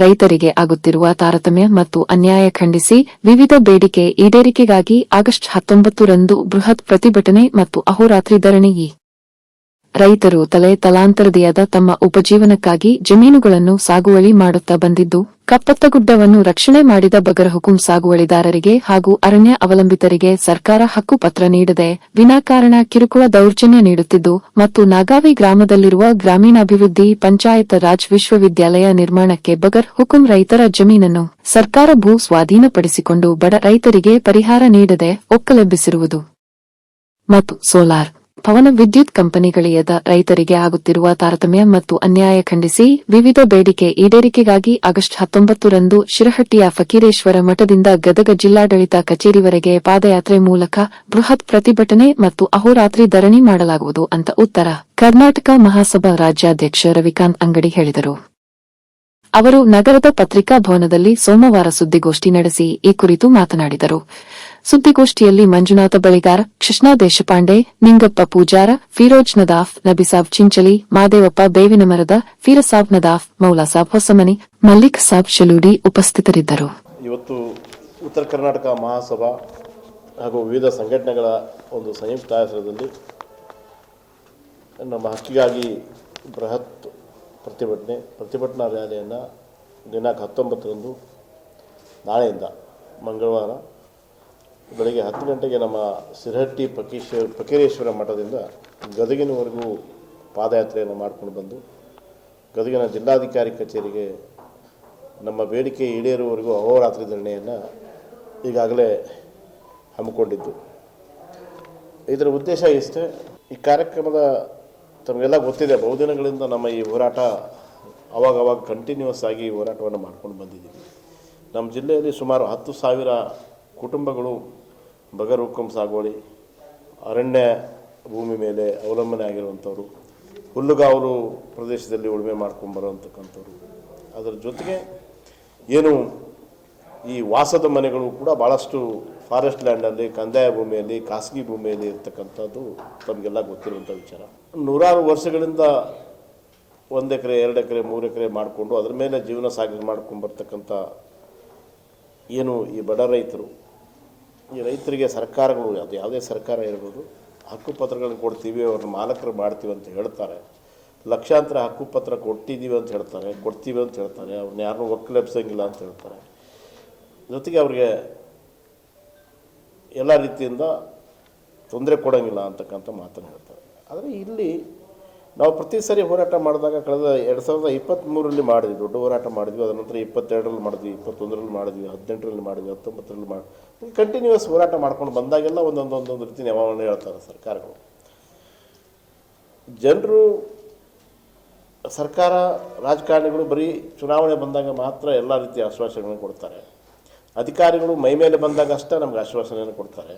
ರೈತರಿಗೆ ಆಗುತ್ತಿರುವ ತಾರತಮ್ಯ ಮತ್ತು ಅನ್ಯಾಯ ಖಂಡಿಸಿ ವಿವಿಧ ಬೇಡಿಕೆ ಈಡೇರಿಕೆಗಾಗಿ ಆಗಸ್ಟ್ ಹತ್ತೊಂಬತ್ತು ರಂದು ಬೃಹತ್ ಪ್ರತಿಭಟನೆ ಮತ್ತು ಅಹೋರಾತ್ರಿ ಧರಣಿ. ರೈತರು ತಲೆ ತಲಾಂತರದಿಯಾದ ತಮ್ಮ ಉಪಜೀವನಕ್ಕಾಗಿ ಜಮೀನುಗಳನ್ನು ಸಾಗುವಳಿ ಮಾಡುತ್ತಾ ಬಂದಿದ್ದು ಕಪ್ಪತ್ತಗುಡ್ಡವನ್ನು ರಕ್ಷಣೆ ಮಾಡಿದ ಬಗರಹುಕುಂ ಸಾಗುವಳಿದಾರರಿಗೆ ಹಾಗೂ ಅರಣ್ಯ ಅವಲಂಬಿತರಿಗೆ ಸರ್ಕಾರ ಹಕ್ಕುಪತ್ರ ನೀಡದೆ ವಿನಾಕಾರಣ ಕಿರುಕುಳ ದೌರ್ಜನ್ಯ ನೀಡುತ್ತಿದ್ದು ಮತ್ತು ನಾಗಾವಿ ಗ್ರಾಮದಲ್ಲಿರುವ ಗ್ರಾಮೀಣಾಭಿವೃದ್ಧಿ ಪಂಚಾಯತ್ ರಾಜ್ ವಿಶ್ವವಿದ್ಯಾಲಯ ನಿರ್ಮಾಣಕ್ಕೆ ಬಗರ್ ಹುಕುಂ ರೈತರ ಜಮೀನನ್ನು ಸರ್ಕಾರ ಭೂ ಸ್ವಾಧೀನಪಡಿಸಿಕೊಂಡು ಬಡ ರೈತರಿಗೆ ಪರಿಹಾರ ನೀಡದೆ ಒಕ್ಕಲೆಬ್ಬಿಸಿರುವುದು. ಮತ್ತು ಸೋಲಾರ್ ಪವನ ವಿದ್ಯುತ್ ಕಂಪನಿಗಳಿಯದ ರೈತರಿಗೆ ಆಗುತ್ತಿರುವ ತಾರತಮ್ಯ ಮತ್ತು ಅನ್ಯಾಯ ಖಂಡಿಸಿ ವಿವಿಧ ಬೇಡಿಕೆ ಈಡೇರಿಕೆಗಾಗಿ ಆಗಸ್ಟ್ ಹತ್ತೊಂಬತ್ತು ರಂದು ಶಿರಹಟ್ಟಿಯ ಫಕೀರೇಶ್ವರ ಮಠದಿಂದ ಗದಗ ಜಿಲ್ಲಾಡಳಿತ ಕಚೇರಿವರೆಗೆ ಪಾದಯಾತ್ರೆ ಮೂಲಕ ಬೃಹತ್ ಪ್ರತಿಭಟನೆ ಮತ್ತು ಅಹೋರಾತ್ರಿ ಧರಣಿ ಮಾಡಲಾಗುವುದು ಅಂತ ಉತ್ತರ ಕರ್ನಾಟಕ ಮಹಾಸಭಾ ರಾಜ್ಯಾಧ್ಯಕ್ಷ ರವಿಕಾಂತ್ ಅಂಗಡಿ ಹೇಳಿದರು. ಅವರು ನಗರದ ಪತ್ರಿಕಾ ಭವನದಲ್ಲಿ ಸೋಮವಾರ ಸುದ್ದಿಗೋಷ್ಠಿ ನಡೆಸಿ ಈ ಕುರಿತು ಮಾತನಾಡಿದರು. ಸುದ್ದಿಗೋಷ್ಠಿಯಲ್ಲಿ ಮಂಜುನಾಥ ಬಳಿಗಾರ ಕೃಷ್ಣಾ ದೇಶಪಾಂಡೆ, ನಿಂಗಪ್ಪ ಪೂಜಾರ, ಫಿರೋಜ್ ನದಾಫ್, ನಬಿಸಾಬ್ ಚಿಂಚಲಿ, ಮಾದೇವಪ್ಪ ಬೇವಿನ ಮರದ ಫೀರಸಾಬ್ ನದಾಫ್, ಮೌಲಾಸಾಬ್ ಹೊಸಮನಿ ಮಲ್ಲಿಕ್ ಸಾಬ್ ಶಲೂಡಿ ಉಪಸ್ಥಿತರಿದ್ದರು. ಇವತ್ತು ಉತ್ತರ ಕರ್ನಾಟಕ ಮಹಾಸಭಾ ಹಾಗೂ ವಿವಿಧ ಸಂಘಟನೆಗಳ ಒಂದು ಸಂಯುಕ್ತ ಆಶ್ರಯದಲ್ಲಿ ನಮ್ಮ ಹಕ್ಕಿಗಾಗಿ ಬೃಹತ್ ಪ್ರತಿಭಟನೆ, ಪ್ರತಿಭಟನಾ ರ್ಯಾಲಿಯನ್ನು ದಿನಾಂಕ ಹತ್ತೊಂಬತ್ತರಂದು ನಾಳೆಯಿಂದ ಮಂಗಳವಾರ ಬೆಳಗ್ಗೆ ಹತ್ತು ಗಂಟೆಗೆ ನಮ್ಮ ಸಿರಹಟ್ಟಿ ಪಕೀಶ್ವರ ಪಕೀರೇಶ್ವರ ಮಠದಿಂದ ಗದಗಿನವರೆಗೂ ಪಾದಯಾತ್ರೆಯನ್ನು ಮಾಡ್ಕೊಂಡು ಬಂದು ಗದಗಿನ ಜಿಲ್ಲಾಧಿಕಾರಿ ಕಚೇರಿಗೆ ನಮ್ಮ ಬೇಡಿಕೆ ಈಡೇರುವವರೆಗೂ ಅಹೋರಾತ್ರಿ ಧರಣಿಯನ್ನು ಈಗಾಗಲೇ ಹಮ್ಮಿಕೊಂಡಿದ್ದು. ಇದರ ಉದ್ದೇಶ ಇಷ್ಟೇ, ಈ ಕಾರ್ಯಕ್ರಮದ ತಮಗೆಲ್ಲ ಗೊತ್ತಿದೆ ಬಹುದಿನಗಳಿಂದ ನಮ್ಮ ಈ ಹೋರಾಟ ಅವಾಗ ಅವಾಗ ಕಂಟಿನ್ಯೂಸ್ ಆಗಿ ಹೋರಾಟವನ್ನು ಮಾಡ್ಕೊಂಡು ಬಂದಿದ್ದೀವಿ. ನಮ್ಮ ಜಿಲ್ಲೆಯಲ್ಲಿ ಸುಮಾರು ಹತ್ತು ಸಾವಿರ ಕುಟುಂಬಗಳು ಬಗರ್ ಹುಕ್ಕಂ ಸಾಗುವಳಿ, ಅರಣ್ಯ ಭೂಮಿ ಮೇಲೆ ಅವಲಂಬನೆ ಆಗಿರುವಂಥವ್ರು, ಹುಲ್ಲುಗಾವಲು ಪ್ರದೇಶದಲ್ಲಿ ಉಳುಮೆ ಮಾಡ್ಕೊಂಡು ಬರುವಂತಕ್ಕಂಥವ್ರು. ಅದರ ಜೊತೆಗೆ ಏನು ಈ ವಾಸದ ಮನೆಗಳು ಕೂಡ ಭಾಳಷ್ಟು ಫಾರೆಸ್ಟ್ ಲ್ಯಾಂಡಲ್ಲಿ, ಕಂದಾಯ ಭೂಮಿಯಲ್ಲಿ, ಖಾಸಗಿ ಭೂಮಿಯಲ್ಲಿ ಇರ್ತಕ್ಕಂಥದ್ದು ತಮಗೆಲ್ಲ ಗೊತ್ತಿರುವಂಥ ವಿಚಾರ. ನೂರಾರು ವರ್ಷಗಳಿಂದ ಒಂದು ಎಕರೆ, ಎರಡು ಎಕರೆ, ಮೂರು ಎಕರೆ ಮಾಡಿಕೊಂಡು ಅದರ ಮೇಲೆ ಜೀವನ ಸಾಗಿ ಮಾಡ್ಕೊಂಡು ಬರ್ತಕ್ಕಂಥ ಏನು ಈ ಬಡ ರೈತರು ಈ ರೈತರಿಗೆ ಸರ್ಕಾರಗಳು, ಅದು ಯಾವುದೇ ಸರ್ಕಾರ ಇರ್ಬೋದು, ಹಕ್ಕುಪತ್ರಗಳನ್ನು ಕೊಡ್ತೀವಿ, ಅವ್ರನ್ನ ಮಾಲಕರು ಮಾಡ್ತೀವಿ ಅಂತ ಹೇಳ್ತಾರೆ. ಲಕ್ಷಾಂತರ ಹಕ್ಕುಪತ್ರ ಕೊಟ್ಟಿದ್ದೀವಿ ಅಂತ ಹೇಳ್ತಾರೆ, ಕೊಡ್ತೀವಿ ಅಂತ ಹೇಳ್ತಾರೆ, ಅವ್ರನ್ನ ಯಾರನ್ನೂ ಒಕ್ಕಲೆಬ್ಸಂಗಿಲ್ಲ ಅಂತ ಹೇಳ್ತಾರೆ. ಜೊತೆಗೆ ಅವ್ರಿಗೆ ಎಲ್ಲ ರೀತಿಯಿಂದ ತೊಂದರೆ ಕೊಡೋಂಗಿಲ್ಲ ಅಂತಕ್ಕಂಥ ಮಾತನ್ನು ಹೇಳ್ತಾರೆ. ಆದರೆ ಇಲ್ಲಿ ನಾವು ಪ್ರತಿ ಸಾರಿ ಹೋರಾಟ ಮಾಡಿದಾಗ ಕಳೆದ ಎರಡು ಸಾವಿರದ ಇಪ್ಪತ್ತ್ಮೂರರಲ್ಲಿ ಮಾಡಿದ್ವಿ, ದೊಡ್ಡ ಹೋರಾಟ ಮಾಡಿದ್ವಿ, ಅದರ ನಂತರ ಇಪ್ಪತ್ತೆರಡರಲ್ಲಿ ಮಾಡಿದ್ವಿ, ಇಪ್ಪತ್ತೊಂದರಲ್ಲಿ ಮಾಡಿದ್ವಿ, ಹದಿನೆಂಟರಲ್ಲಿ ಮಾಡಿದ್ವಿ, ಹತ್ತೊಂಬತ್ತರಲ್ಲಿ ಮಾಡಿ ಕಂಟಿನ್ಯೂಸ್ ಹೋರಾಟ ಮಾಡ್ಕೊಂಡು ಬಂದಾಗೆಲ್ಲ ಒಂದೊಂದೊಂದೊಂದು ಒಂದೊಂದು ರೀತಿ ನಿಯಮಾವಣೆ ಹೇಳ್ತಾರೆ ಸರ್ಕಾರಗಳು. ಜನರು, ಸರ್ಕಾರ, ರಾಜಕಾರಣಿಗಳು ಬರೀ ಚುನಾವಣೆ ಬಂದಾಗ ಮಾತ್ರ ಎಲ್ಲ ರೀತಿಯ ಆಶ್ವಾಸನೆಗಳನ್ನು ಕೊಡ್ತಾರೆ. ಅಧಿಕಾರಿಗಳು ಮೈ ಮೇಲೆ ಬಂದಾಗ ಅಷ್ಟೇ ನಮ್ಗೆ ಆಶ್ವಾಸನೆಯನ್ನು ಕೊಡ್ತಾರೆ.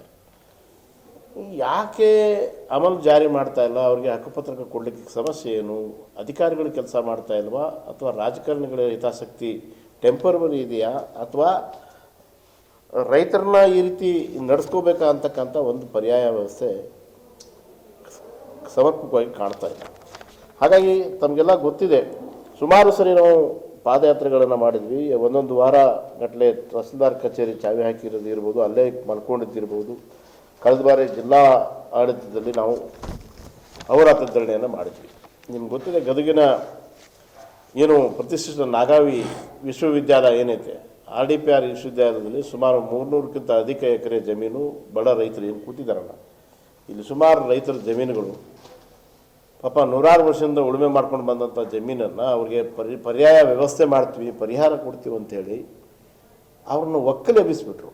ಯಾಕೆ ಅಮಲು ಜಾರಿ ಮಾಡ್ತಾ ಇಲ್ಲ? ಅವ್ರಿಗೆ ಹಕ್ಕುಪತ್ರ ಕೊಡಲಿಕ್ಕೆ ಸಮಸ್ಯೆ ಏನು? ಅಧಿಕಾರಿಗಳು ಕೆಲಸ ಮಾಡ್ತಾ ಇಲ್ವಾ? ಅಥವಾ ರಾಜಕಾರಣಿಗಳ ಹಿತಾಸಕ್ತಿ ಟೆಂಪರರಿ ಇದೆಯಾ? ಅಥವಾ ರೈತರನ್ನ ಈ ರೀತಿ ನಡೆಸ್ಕೋಬೇಕಾ ಅಂತಕ್ಕಂಥ ಒಂದು ಪರ್ಯಾಯ ವ್ಯವಸ್ಥೆ ಸಮರ್ಪಕವಾಗಿ ಕಾಣ್ತಾ ಇಲ್ಲ. ಹಾಗಾಗಿ ತಮಗೆಲ್ಲ ಗೊತ್ತಿದೆ. ಸುಮಾರು ಸರಿ ನಾವು ಪಾದಯಾತ್ರೆಗಳನ್ನು ಮಾಡಿದ್ವಿ. ಒಂದೊಂದು ವಾರ ಗಟ್ಟಲೆ ತಹಸೀಲ್ದಾರ್ ಕಚೇರಿ ಚಾವಿ ಹಾಕಿರೋದು ಇರ್ಬೋದು, ಅಲ್ಲೇ ಮಲ್ಕೊಂಡಿದ್ದಿರ್ಬೋದು. ಕಳೆದ ಬಾರಿ ಜಿಲ್ಲಾ ಆಡಳಿತದಲ್ಲಿ ನಾವು ಅವರಾತ್ರ ಧರಣಿಯನ್ನು ಮಾಡಿದ್ವಿ. ನಿಮ್ಗೆ ಗೊತ್ತಿದೆ, ಗದಗಿನ ಏನು ಪ್ರತಿಷ್ಠಿತ ನಾಗಾವಿ ವಿಶ್ವವಿದ್ಯಾಲಯ ಏನೈತೆ, ಆರ್ ಡಿ ಪಿ ಆರ್ ವಿಶ್ವವಿದ್ಯಾಲಯದಲ್ಲಿ ಸುಮಾರು ಮೂರ್ನೂರಕ್ಕಿಂತ ಅಧಿಕ ಎಕರೆ ಜಮೀನು ಬಡ ರೈತರು ಏನು ಕೂತಿದ್ದಾರಲ್ಲ. ಇಲ್ಲಿ ಸುಮಾರು ರೈತರ ಜಮೀನುಗಳು, ಪಾಪ ನೂರಾರು ವರ್ಷದಿಂದ ಉಳುಮೆ ಮಾಡ್ಕೊಂಡು ಬಂದಂಥ ಜಮೀನನ್ನು ಅವ್ರಿಗೆ ಪರಿ, ಪರ್ಯಾಯ ವ್ಯವಸ್ಥೆ ಮಾಡ್ತೀವಿ, ಪರಿಹಾರ ಕೊಡ್ತೀವಿ ಅಂತೇಳಿ ಅವ್ರನ್ನ ಒಕ್ಕಲೆಬ್ಬಿಸ್ಬಿಟ್ರು.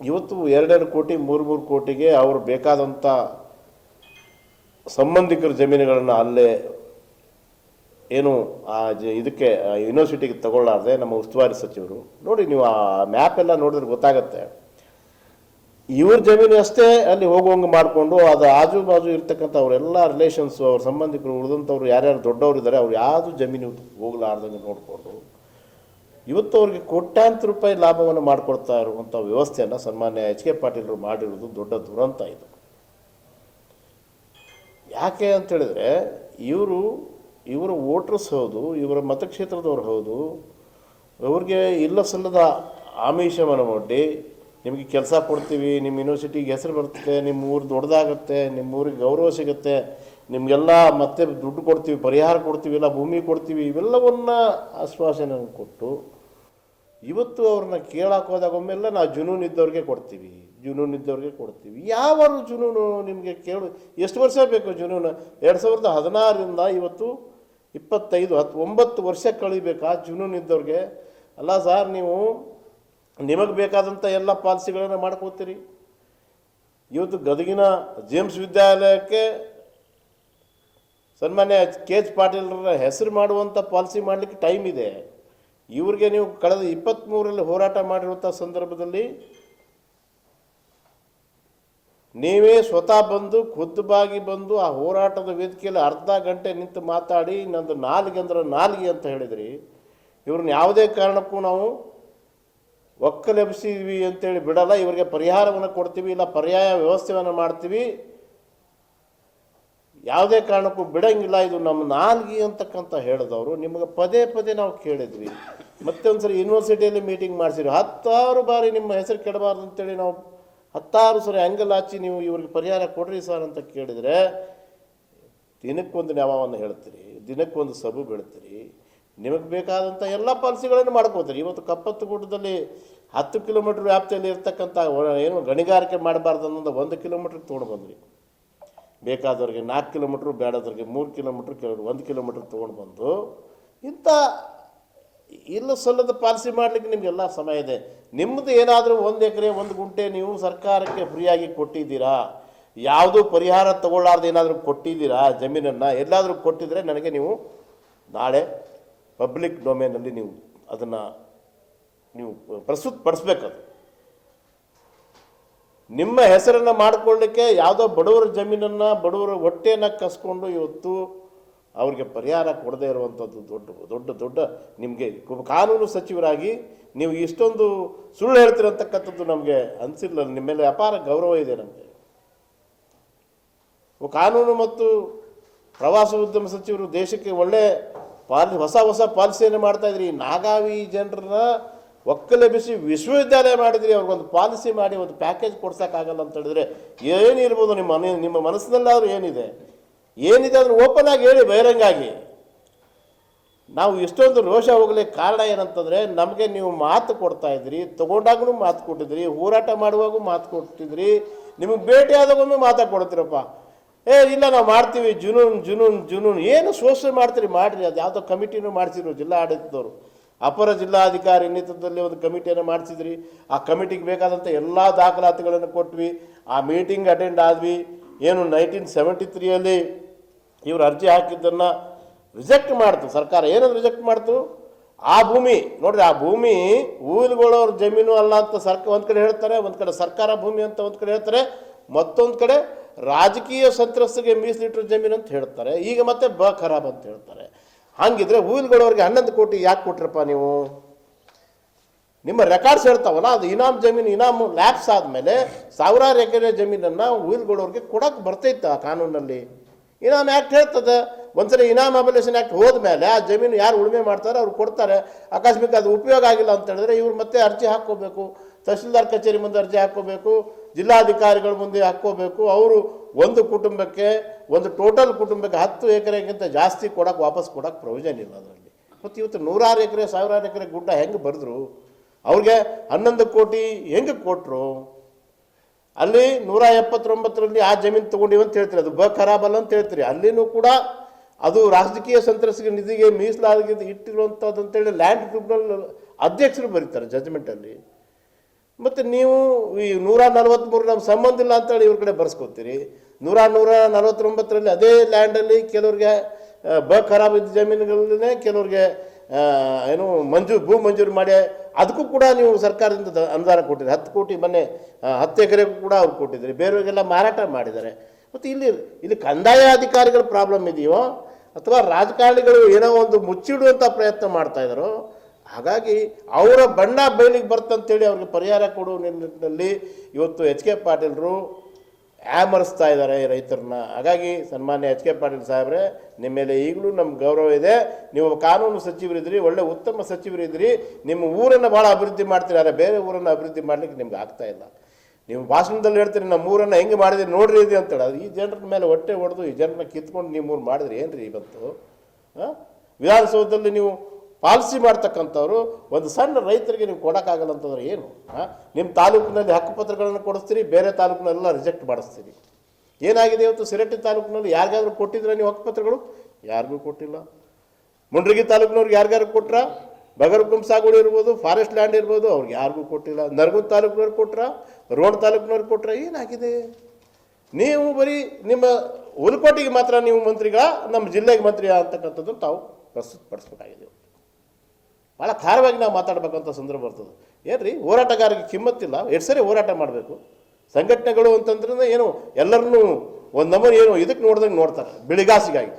ಇವತ್ತು ಎರಡೆರಡು ಕೋಟಿ, ಮೂರು ಮೂರು ಕೋಟಿಗೆ ಅವರು ಬೇಕಾದಂಥ ಸಂಬಂಧಿಕರ ಜಮೀನುಗಳನ್ನು ಅಲ್ಲೇ ಏನು ಆ ಜ ಇದಕ್ಕೆ ಯೂನಿವರ್ಸಿಟಿಗೆ ತಗೊಳ್ಳಾರ್ದೆ ನಮ್ಮ ಉಸ್ತುವಾರಿ ಸಚಿವರು. ನೋಡಿ, ನೀವು ಆ ಮ್ಯಾಪ್ ಎಲ್ಲ ನೋಡಿದ್ರೆ ಗೊತ್ತಾಗತ್ತೆ. ಇವ್ರ ಜಮೀನು ಅಷ್ಟೇ ಅಲ್ಲಿ ಹೋಗುವಂಗೆ ಮಾಡಿಕೊಂಡು, ಅದು ಆಜು ಬಾಜು ಇರ್ತಕ್ಕಂಥ ಅವರೆಲ್ಲ ರಿಲೇಷನ್ಸು ಅವ್ರ ಸಂಬಂಧಿಕರು ಉಳಿದಂಥವ್ರು ಯಾರ್ಯಾರು ದೊಡ್ಡವರು ಇದ್ದಾರೆ ಅವ್ರು ಯಾವುದು ಜಮೀನು ಹೋಗ್ಲಾರ್ದಂಗೆ ನೋಡಿಕೊಂಡು ಇವತ್ತು ಅವ್ರಿಗೆ ಕೋಟ್ಯಾಂತರ ರೂಪಾಯಿ ಲಾಭವನ್ನು ಮಾಡಿಕೊಡ್ತಾ ಇರುವಂಥ ವ್ಯವಸ್ಥೆಯನ್ನು ಸನ್ಮಾನ್ಯ ಎಚ್ ಕೆ ಪಾಟೀಲರು ಮಾಡಿರೋದು ದೊಡ್ಡ ದುರಂತ ಇದು. ಯಾಕೆ ಅಂತೇಳಿದರೆ ಇವರು, ಇವರ ವೋಟರ್ಸ್ ಹೌದು, ಇವರ ಮತಕ್ಷೇತ್ರದವ್ರು ಹೌದು, ಅವ್ರಿಗೆ ಇಲ್ಲ ಸಲ್ಲದ ಆಮಿಷವನ್ನು ಒಡ್ಡಿ ನಿಮಗೆ ಕೆಲಸ ಕೊಡ್ತೀವಿ, ನಿಮ್ಮ ಯೂನಿವರ್ಸಿಟಿಗೆ ಹೆಸರು ಬರ್ತದೆ, ನಿಮ್ಮ ಊರು ದೊಡ್ಡದಾಗತ್ತೆ, ನಿಮ್ಮ ಊರಿಗೆ ಗೌರವ ಸಿಗುತ್ತೆ, ನಿಮಗೆಲ್ಲ ಮತ್ತೆ ದುಡ್ಡು ಕೊಡ್ತೀವಿ, ಪರಿಹಾರ ಕೊಡ್ತೀವಿ, ಇಲ್ಲ ಭೂಮಿ ಕೊಡ್ತೀವಿ, ಇವೆಲ್ಲವನ್ನ ಆಶ್ವಾಸನೆಯನ್ನು ಕೊಟ್ಟು ಇವತ್ತು ಅವ್ರನ್ನ ಕೇಳಕ್ಕೆ ಹೋದಾಗ ಒಮ್ಮೆಲ್ಲ ನಾವು ಜುನೂನ್ ಇದ್ದವ್ರಿಗೆ ಕೊಡ್ತೀವಿ, ಜುನೂನ್ ಇದ್ದವ್ರಿಗೆ ಕೊಡ್ತೀವಿ. ಯಾವ ಜುನೂನು ನಿಮಗೆ ಕೇಳು? ಎಷ್ಟು ವರ್ಷ ಬೇಕು ಜುನೂನು? ಎರಡು ಸಾವಿರದ ಹದಿನಾರರಿಂದ ಇವತ್ತು ಇಪ್ಪತ್ತೈದು ಹತ್ತು ಒಂಬತ್ತು ವರ್ಷ ಕಳಿಬೇಕಾ ಜುನೂನ್ ಇದ್ದವ್ರಿಗೆ? ಅಲ್ಲ ಸರ್, ನೀವು ನಿಮಗೆ ಬೇಕಾದಂಥ ಎಲ್ಲ ಪಾಲಿಸಿಗಳನ್ನು ಮಾಡ್ಕೋತೀರಿ. ಇವತ್ತು ಗದಗಿನ ಜೇಮ್ಸ್ ವಿದ್ಯಾಲಯಕ್ಕೆ ಸನ್ಮಾನ್ಯ ಕೆ ಎಚ್ ಪಾಟೀಲ್ರ ಹೆಸರು ಮಾಡುವಂಥ ಪಾಲಿಸಿ ಮಾಡಲಿಕ್ಕೆ ಟೈಮ್ ಇದೆ. ಇವ್ರಿಗೆ ನೀವು ಕಳೆದ ಇಪ್ಪತ್ತ್ಮೂರರಲ್ಲಿ ಹೋರಾಟ ಮಾಡಿರುವಂಥ ಸಂದರ್ಭದಲ್ಲಿ ನೀವೇ ಸ್ವತಃ ಬಂದು ಖುದ್ದಾಗಿ ಬಂದು ಆ ಹೋರಾಟದ ವೇದಿಕೆಯಲ್ಲಿ ಅರ್ಧ ಗಂಟೆ ನಿಂತು ಮಾತಾಡಿ ನಂದು ನಾಲ್ಗೆ ಅಂದ್ರೆ ನಾಲ್ಗೆ ಅಂತ ಹೇಳಿದ್ರಿ. ಇವ್ರನ್ನ ಯಾವುದೇ ಕಾರಣಕ್ಕೂ ನಾವು ಒಕ್ಕಲೆಬ್ಸಿದ್ವಿ ಅಂತೇಳಿ ಬಿಡಲ್ಲ. ಇವರಿಗೆ ಪರಿಹಾರವನ್ನು ಕೊಡ್ತೀವಿ, ಇಲ್ಲ ಪರ್ಯಾಯ ವ್ಯವಸ್ಥೆಯನ್ನು ಮಾಡ್ತೀವಿ. ಯಾವುದೇ ಕಾರಣಕ್ಕೂ ಬಿಡಂಗಿಲ್ಲ, ಇದು ನಮ್ಮ ನಾಲ್ಗಿ ಅಂತಕ್ಕಂಥ ಹೇಳಿದವರು. ನಿಮಗೆ ಪದೇ ಪದೇ ನಾವು ಕೇಳಿದ್ವಿ. ಮತ್ತೆ ಒಂದ್ಸರಿ ಯೂನಿವರ್ಸಿಟಿಯಲ್ಲಿ ಮೀಟಿಂಗ್ ಮಾಡಿಸಿರಿ ಹತ್ತಾರು ಬಾರಿ ನಿಮ್ಮ ಹೆಸರು ಕೆಡಬಾರ್ದು ಅಂತೇಳಿ ನಾವು ಹತ್ತಾರು ಸರಿ ಹ್ಯಾಂಗಲ್ ಹಾಚಿ ನೀವು ಇವ್ರಿಗೆ ಪರಿಹಾರ ಕೊಡ್ರಿ ಸರ್ ಅಂತ ಕೇಳಿದರೆ, ದಿನಕ್ಕೊಂದು ನ್ಯಾಯವನ್ನು ಹೇಳ್ತೀರಿ, ದಿನಕ್ಕೊಂದು ಸಬು ಬೀಳ್ತೀರಿ ನಿಮಗೆ ಬೇಕಾದಂಥ ಎಲ್ಲ ಪಾಲಿಸಿಗಳನ್ನು ಮಾಡ್ಕೋತೀರಿ. ಇವತ್ತು ಕಪ್ಪತ್ತು ಗುಡ್ಡದಲ್ಲಿ ಹತ್ತು ಕಿಲೋಮೀಟ್ರ್ ವ್ಯಾಪ್ತಿಯಲ್ಲಿ ಇರ್ತಕ್ಕಂಥ, ಏನು ಗಣಿಗಾರಿಕೆ ಮಾಡಬಾರ್ದು ಅನ್ನೋದು ಒಂದು ಕಿಲೋಮೀಟ್ರಿಗೆ ತೊಗೊಂಡು ಬಂದ್ರಿ ಬೇಕಾದವ್ರಿಗೆ ನಾಲ್ಕು ಕಿಲೋಮೀಟ್ರ್, ಬೇಡದವ್ರಿಗೆ ಮೂರು ಕಿಲೋಮೀಟ್ರ್, ಕೆಲವರು ಒಂದು ಕಿಲೋಮೀಟ್ರ್ ತೊಗೊಂಡು ಬಂದು ಇಂಥ ಇಲ್ಲ ಸಲ್ಲದ ಪಾಲಿಸಿ ಮಾಡಲಿಕ್ಕೆ ನಿಮಗೆಲ್ಲ ಸಮಯ ಇದೆ. ನಿಮ್ಮದು ಏನಾದರೂ ಒಂದು ಎಕರೆ, ಒಂದು ಗುಂಟೆ ನೀವು ಸರ್ಕಾರಕ್ಕೆ ಫ್ರೀಯಾಗಿ ಕೊಟ್ಟಿದ್ದೀರಾ? ಯಾವುದೂ ಪರಿಹಾರ ತಗೊಳ್ಳಾರ್ದು ಏನಾದರೂ ಕೊಟ್ಟಿದ್ದೀರಾ ಜಮೀನನ್ನು? ಎಲ್ಲಾದರೂ ಕೊಟ್ಟಿದ್ರೆ ನನಗೆ ನೀವು ನಾಳೆ ಪಬ್ಲಿಕ್ ಡೊಮೇನಲ್ಲಿ ನೀವು ಅದನ್ನು ನೀವು ಪ್ರಸ್ತುತ ಪಡಿಸ್ಬೇಕದು ನಿಮ್ಮ ಹೆಸರನ್ನು ಮಾಡಿಕೊಳ್ಳಿಕ್ಕೆ ಯಾವುದೋ ಬಡವರ ಜಮೀನನ್ನು, ಬಡವರ ಹೊಟ್ಟೆಯನ್ನು ಕಸ್ಕೊಂಡು ಇವತ್ತು ಅವರಿಗೆ ಪರಿಹಾರ ಕೊಡದೇ ಇರುವಂಥದ್ದು ದೊಡ್ಡ ದೊಡ್ಡ ದೊಡ್ಡ ನಿಮಗೆ ಕಾನೂನು ಸಚಿವರಾಗಿ ನೀವು ಇಷ್ಟೊಂದು ಸುಳ್ಳು ಹೇಳ್ತಿರತಕ್ಕಂಥದ್ದು ನಮಗೆ ಅನಿಸಿಲ್ಲ. ನಿಮ್ಮ ಮೇಲೆ ಅಪಾರ ಗೌರವ ಇದೆ ನಮಗೆ. ಕಾನೂನು ಮತ್ತು ಪ್ರವಾಸೋದ್ಯಮ ಸಚಿವರು ದೇಶಕ್ಕೆ ಒಳ್ಳೆ ಪಾಲಿ, ಹೊಸ ಹೊಸ ಪಾಲಿಸಿಯನ್ನು ಮಾಡ್ತಾ ಇದ್ರಿ. ನಾಗಾವಿ ಜನರನ್ನ ಒಕ್ಕಲೆಬ್ಬಿಸಿ ವಿಶ್ವವಿದ್ಯಾಲಯ ಮಾಡಿದ್ರಿ, ಅವ್ರಿಗೊಂದು ಪಾಲಿಸಿ ಮಾಡಿ, ಒಂದು ಪ್ಯಾಕೇಜ್ ಕೊಡ್ಸೋಕ್ಕಾಗಲ್ಲ ಅಂತ ಹೇಳಿದ್ರೆ ಏನಿರ್ಬೋದು ನಿಮ್ಮ ಮನೆ, ನಿಮ್ಮ ಮನಸ್ಸಿನಲ್ಲಾದರೂ ಏನಿದೆ? ಏನಿದೆ ಅದನ್ನು ಓಪನ್ ಆಗಿ ಹೇಳಿ ಬಹಿರಂಗಾಗಿ. ನಾವು ಇಷ್ಟೊಂದು ರೋಷ ಹೋಗ್ಲಿಕ್ಕೆ ಕಾರಣ ಏನಂತಂದರೆ, ನಮಗೆ ನೀವು ಮಾತು ಕೊಡ್ತಾ ಇದ್ರಿ ತಗೊಂಡಾಗೂ ಮಾತು ಕೊಟ್ಟಿದ್ರಿ, ಹೋರಾಟ ಮಾಡುವಾಗೂ ಮಾತು ಕೊಟ್ಟಿದ್ರಿ, ನಿಮಗೆ ಭೇಟಿ ಆದಾಗೊಮ್ಮೆ ಮಾತಾ ಕೊಡ್ತೀರಪ್ಪ. ಏ, ಇಲ್ಲ, ನಾವು ಮಾಡ್ತೀವಿ, ಜುನೂನ್ ಜುನೂನ್ ಜುನೂನ್, ಏನು ಶೋಷಣೆ ಮಾಡ್ತೀರಿ, ಮಾಡಿರಿ ಅದು ಯಾವುದೋ ಕಮಿಟಿನೂ ಮಾಡಿಸಿದ್ರು ಜಿಲ್ಲಾ ಆಡಳಿತದವರು ಅಪರ ಜಿಲ್ಲಾಧಿಕಾರಿ ನೇತೃತ್ವದಲ್ಲಿ ಒಂದು ಕಮಿಟಿಯನ್ನು ಮಾಡಿಸಿದ್ರಿ. ಆ ಕಮಿಟಿಗೆ ಬೇಕಾದಂಥ ಎಲ್ಲ ದಾಖಲಾತಿಗಳನ್ನು ಕೊಟ್ವಿ. ಆ ಮೀಟಿಂಗ್ ಅಟೆಂಡ್ ಆದ್ವಿ. ಏನು ನೈನ್ಟೀನ್ ಸೆವೆಂಟಿ ತ್ರೀಯಲ್ಲಿ ಇವರು ಅರ್ಜಿ ಹಾಕಿದ್ದನ್ನು ರಿಜೆಕ್ಟ್ ಮಾಡ್ತು. ಸರ್ಕಾರ ಏನದು ರಿಜೆಕ್ಟ್ ಮಾಡ್ತು? ಆ ಭೂಮಿ, ನೋಡಿರಿ ಆ ಭೂಮಿ ಊರುಗಳವ್ರ ಜಮೀನು ಅಲ್ಲ ಅಂತ ಸರ್ಕ, ಒಂದು ಕಡೆ ಹೇಳ್ತಾರೆ, ಒಂದು ಕಡೆ ಸರ್ಕಾರ ಭೂಮಿ ಅಂತ ಒಂದು ಕಡೆ ಹೇಳ್ತಾರೆ, ಮತ್ತೊಂದು ಕಡೆ ರಾಜಕೀಯ ಸಂತ್ರಸ್ತಿಗೆ ಮೀಸಲಿಟ್ಟರು ಜಮೀನು ಅಂತ ಹೇಳ್ತಾರೆ. ಈಗ ಮತ್ತೆ ಬ, ಖರಾಬ್ ಅಂತ ಹೇಳ್ತಾರೆ. ಹಂಗಿದ್ರೆ ಗೋಡವ್ರಿಗೆ ಹನ್ನೊಂದು ಕೋಟಿ ಯಾಕೆ ಕೊಟ್ರಪ್ಪ ನೀವು? ನಿಮ್ಮ ರೆಕಾರ್ಡ್ಸ್ ಹೇಳ್ತಾವಲ್ಲ, ಅದು ಇನಾಮ್ ಜಮೀನು, ಇನಾಮ್ ಲ್ಯಾಪ್ಸ್ ಆದಮೇಲೆ ಸಾವಿರಾರು ಎಕರೆ ಜಮೀನನ್ನು ಊರುಗಳವ್ರಿಗೆ ಕೊಡಕ್ಕೆ ಬರ್ತೈತೆ ಆ ಕಾನೂನಲ್ಲಿ. ಇನಾಮ್ ಆ್ಯಕ್ಟ್ ಹೇಳ್ತದೆ. ಒಂದ್ಸರಿ ಇನಾಮ್ ಅಬಲೇಷನ್ ಆ್ಯಕ್ಟ್ ಹೋದ್ಮೇಲೆ ಆ ಜಮೀನು ಯಾರು ಉಳುಮೆ ಮಾಡ್ತಾರೆ ಅವ್ರು ಕೊಡ್ತಾರೆ. ಆಕಸ್ಮಿಕ ಅದು ಉಪಯೋಗ ಆಗಿಲ್ಲ ಅಂತ ಹೇಳಿದ್ರೆ ಇವ್ರು ಮತ್ತೆ ಅರ್ಜಿ ಹಾಕ್ಕೋಬೇಕು. ತಹಶೀಲ್ದಾರ್ ಕಚೇರಿ ಮುಂದೆ ಅರ್ಜಿ ಹಾಕ್ಕೋಬೇಕು. ಜಿಲ್ಲಾಧಿಕಾರಿಗಳ ಮುಂದೆ ಹಾಕ್ಕೋಬೇಕು. ಅವರು ಒಂದು ಕುಟುಂಬಕ್ಕೆ, ಒಂದು ಟೋಟಲ್ ಕುಟುಂಬಕ್ಕೆ ಹತ್ತು ಎಕರೆಗಿಂತ ಜಾಸ್ತಿ ಕೊಡೋಕೆ, ವಾಪಸ್ ಕೊಡೋಕೆ ಪ್ರಯೋಜನ ಇಲ್ಲ ಅದರಲ್ಲಿ. ಮತ್ತು ಇವತ್ತು ನೂರಾರು ಎಕರೆ, ಸಾವಿರಾರು ಎಕರೆ ಗುಡ್ಡ ಹೆಂಗೆ ಬರೆದ್ರು? ಅವ್ರಿಗೆ ಹನ್ನೊಂದು ಕೋಟಿ ಹೆಂಗೆ ಕೊಟ್ಟರು ಅಲ್ಲಿ ನೂರ ಎಪ್ಪತ್ತೊಂಬತ್ತರಲ್ಲಿ ಆ ಜಮೀನು ತೊಗೊಂಡಿವಿ ಅಂತ ಹೇಳ್ತೀರಿ, ಅದು ಬ ಖರಾಬಲ್ಲ ಅಂತ ಹೇಳ್ತೀರಿ. ಅಲ್ಲಿನೂ ಕೂಡ ಅದು ರಾಜಕೀಯ ಸಂತ್ರಸ್ತಿಗೆ ನಿಧಿಗೆ ಮೀಸಲಾಗಿ ಇಟ್ಟಿರುವಂಥದ್ದು ಅಂತೇಳಿ ಲ್ಯಾಂಡ್ ಟ್ರಿಬ್ಯುನಲ್ ಅಧ್ಯಕ್ಷರು ಬರೀತಾರೆ ಜಜ್ಮೆಂಟಲ್ಲಿ ಮತ್ತು ನೀವು ಈ ನೂರ ನಲವತ್ತ್ಮೂರು ನಮ್ಮ ಸಂಬಂಧ ಇಲ್ಲ ಅಂತೇಳಿ ಇವ್ರ ಕಡೆ ಬರ್ಸ್ಕೊತೀರಿ. ನೂರ ನೂರ ನಲವತ್ತೊಂಬತ್ತರಲ್ಲಿ ಅದೇ ಲ್ಯಾಂಡಲ್ಲಿ ಕೆಲವ್ರಿಗೆ ಬ ಖರಾಬ್ ಇದ್ದ ಜಮೀನುಗಳನ್ನೇ ಕೆಲವ್ರಿಗೆ ಏನು ಮಂಜು ಭೂ ಮಂಜೂರು ಮಾಡಿ ಅದಕ್ಕೂ ಕೂಡ ನೀವು ಸರ್ಕಾರದಿಂದ ಅನುದಾನ ಕೊಟ್ಟಿದ್ರಿ. ಹತ್ತು ಕೋಟಿ ಮೊನ್ನೆ ಆ, ಹತ್ತು ಎಕರೆಗೂ ಕೂಡ ಅವ್ರು ಕೊಟ್ಟಿದ್ದೀರಿ ಬೇರೆಯವರಿಗೆಲ್ಲ ಮಾರಾಟ ಮಾಡಿದ್ದಾರೆ. ಮತ್ತು ಇಲ್ಲಿ ಇಲ್ಲಿ ಕಂದಾಯ ಅಧಿಕಾರಿಗಳ ಪ್ರಾಬ್ಲಮ್ ಇದೆಯೋ ಅಥವಾ ರಾಜಕಾರಣಿಗಳು ಏನೋ ಒಂದು ಮುಚ್ಚಿಡುವಂಥ ಪ್ರಯತ್ನ ಮಾಡ್ತಾ ಹಾಗಾಗಿ ಅವರ ಬಣ್ಣ ಬಯಲಿಗೆ ಬರ್ತಂತೇಳಿ ಅವ್ರಿಗೆ ಪರಿಹಾರ ಕೊಡುವ ನಿಟ್ಟಿನಲ್ಲಿ ಇವತ್ತು ಎಚ್ ಕೆ ಪಾಟೀಲರು ಆಮರಿಸ್ತಾ ಇದ್ದಾರೆ ಈ ರೈತರನ್ನ. ಹಾಗಾಗಿ ಸನ್ಮಾನ್ಯ ಎಚ್ ಕೆ ಪಾಟೀಲ್ ಸಾಹೇಬ್ರೆ, ನಿಮ್ಮ ಮೇಲೆ ಈಗಲೂ ನಮ್ಮ ಗೌರವ ಇದೆ. ನೀವು ಕಾನೂನು ಸಚಿವರಿದ್ದೀರಿ ಒಳ್ಳೆ ಉತ್ತಮ ಸಚಿವರಿದ್ದೀರಿ ನಿಮ್ಮ ಊರನ್ನು ಭಾಳ ಅಭಿವೃದ್ಧಿ ಮಾಡ್ತಿದ್ದಾರೆ ಬೇರೆ ಊರನ್ನು ಅಭಿವೃದ್ಧಿ ಮಾಡ್ಲಿಕ್ಕೆ ನಿಮ್ಗೆ ಆಗ್ತಾ ಇಲ್ಲ. ನೀವು ಭಾಷಣದಲ್ಲಿ ಹೇಳ್ತೀರಿ, ನಮ್ಮ ಊರನ್ನು ಹೆಂಗೆ ಮಾಡಿದ್ರಿ, ನೋಡ್ರಿ ಇದು ಅಂತೇಳಿ. ಅದು ಈ ಜನರ ಮೇಲೆ ಹೊಟ್ಟೆ ಹೊಡೆದು ಈ ಜನರನ್ನ ಕಿತ್ಕೊಂಡು ನಿಮ್ಮ ಊರು ಮಾಡಿದ್ರಿ ಏನ್ರಿ ಇವತ್ತು ಹಾಂ? ವಿಧಾನಸೌಧದಲ್ಲಿ ನೀವು ಪಾಲಿಸಿ ಮಾಡ್ತಕ್ಕಂಥವ್ರು, ಒಂದು ಸಣ್ಣ ರೈತರಿಗೆ ನೀವು ಕೊಡೋಕ್ಕಾಗಲ್ಲ ಅಂತಂದ್ರೆ ಏನು? ನಿಮ್ಮ ತಾಲೂಕಿನಲ್ಲಿ ಹಕ್ಕುಪತ್ರಗಳನ್ನು ಕೊಡಿಸ್ತೀರಿ, ಬೇರೆ ತಾಲೂಕಿನೆಲ್ಲ ರಿಜೆಕ್ಟ್ ಮಾಡಿಸ್ತೀರಿ. ಏನಾಗಿದೆ ಇವತ್ತು ಸಿರಟ್ಟಿ ತಾಲೂಕಿನಲ್ಲಿ? ಯಾರಿಗಾದ್ರೂ ಕೊಟ್ಟಿದ್ರೆ ನೀವು ಹಕ್ಕುಪತ್ರಗಳು ಯಾರಿಗೂ ಕೊಟ್ಟಿಲ್ಲ. ಮುಂಡ್ರಿಗಿ ತಾಲೂಕಿನವ್ರಿಗೆ ಯಾರಿಗಾರು ಕೊಟ್ರ? ಬಗರ್ಗುಂ ಸಾಗುವಳಿ ಇರ್ಬೋದು, ಫಾರೆಸ್ಟ್ ಲ್ಯಾಂಡ್ ಇರ್ಬೋದು ಅವ್ರಿಗೆ ಯಾರಿಗೂ ಕೊಟ್ಟಿಲ್ಲ. ನರಗುಂದ ತಾಲೂಕಿನವ್ರು ಕೊಟ್ರ? ರೋಡ್ ತಾಲೂಕಿನವ್ರು ಕೊಟ್ರ? ಏನಾಗಿದೆ? ನೀವು ಬರೀ ನಿಮ್ಮ ಉಲ್ಕೋಟಿಗೆ ಮಾತ್ರ ನೀವು ಮಂತ್ರಿಗಳ? ನಮ್ಮ ಜಿಲ್ಲೆಗೆ ಮಂತ್ರಿ ಅಂತಕ್ಕಂಥದ್ದು ತಾವು ಪ್ರಸ್ತುತಪಡಿಸ್ಬೇಕಾಗಿದೆ. ಭಾಳ ಖಾರವಾಗಿ ನಾವು ಮಾತಾಡಬೇಕಂತ ಸಂದರ್ಭ ಬರ್ತದೆ. ಏನ್ರಿ? ಹೋರಾಟಗಾರರಿಗೆ ಕಿಮ್ಮತ್ತಿಲ್ಲ. ಎಷ್ಟು ಸರಿ ಹೋರಾಟ ಮಾಡಬೇಕು? ಸಂಘಟನೆಗಳು ಅಂತಂದ್ರೆ ಏನು, ಎಲ್ಲರನ್ನೂ ಒಂದು ನಮೂನೆ ಏನು ಇದಕ್ಕೆ ನೋಡ್ದಂಗೆ ನೋಡ್ತಾರೆ. ಬಿಳಿಗಾಸಿಗಾಗಿ.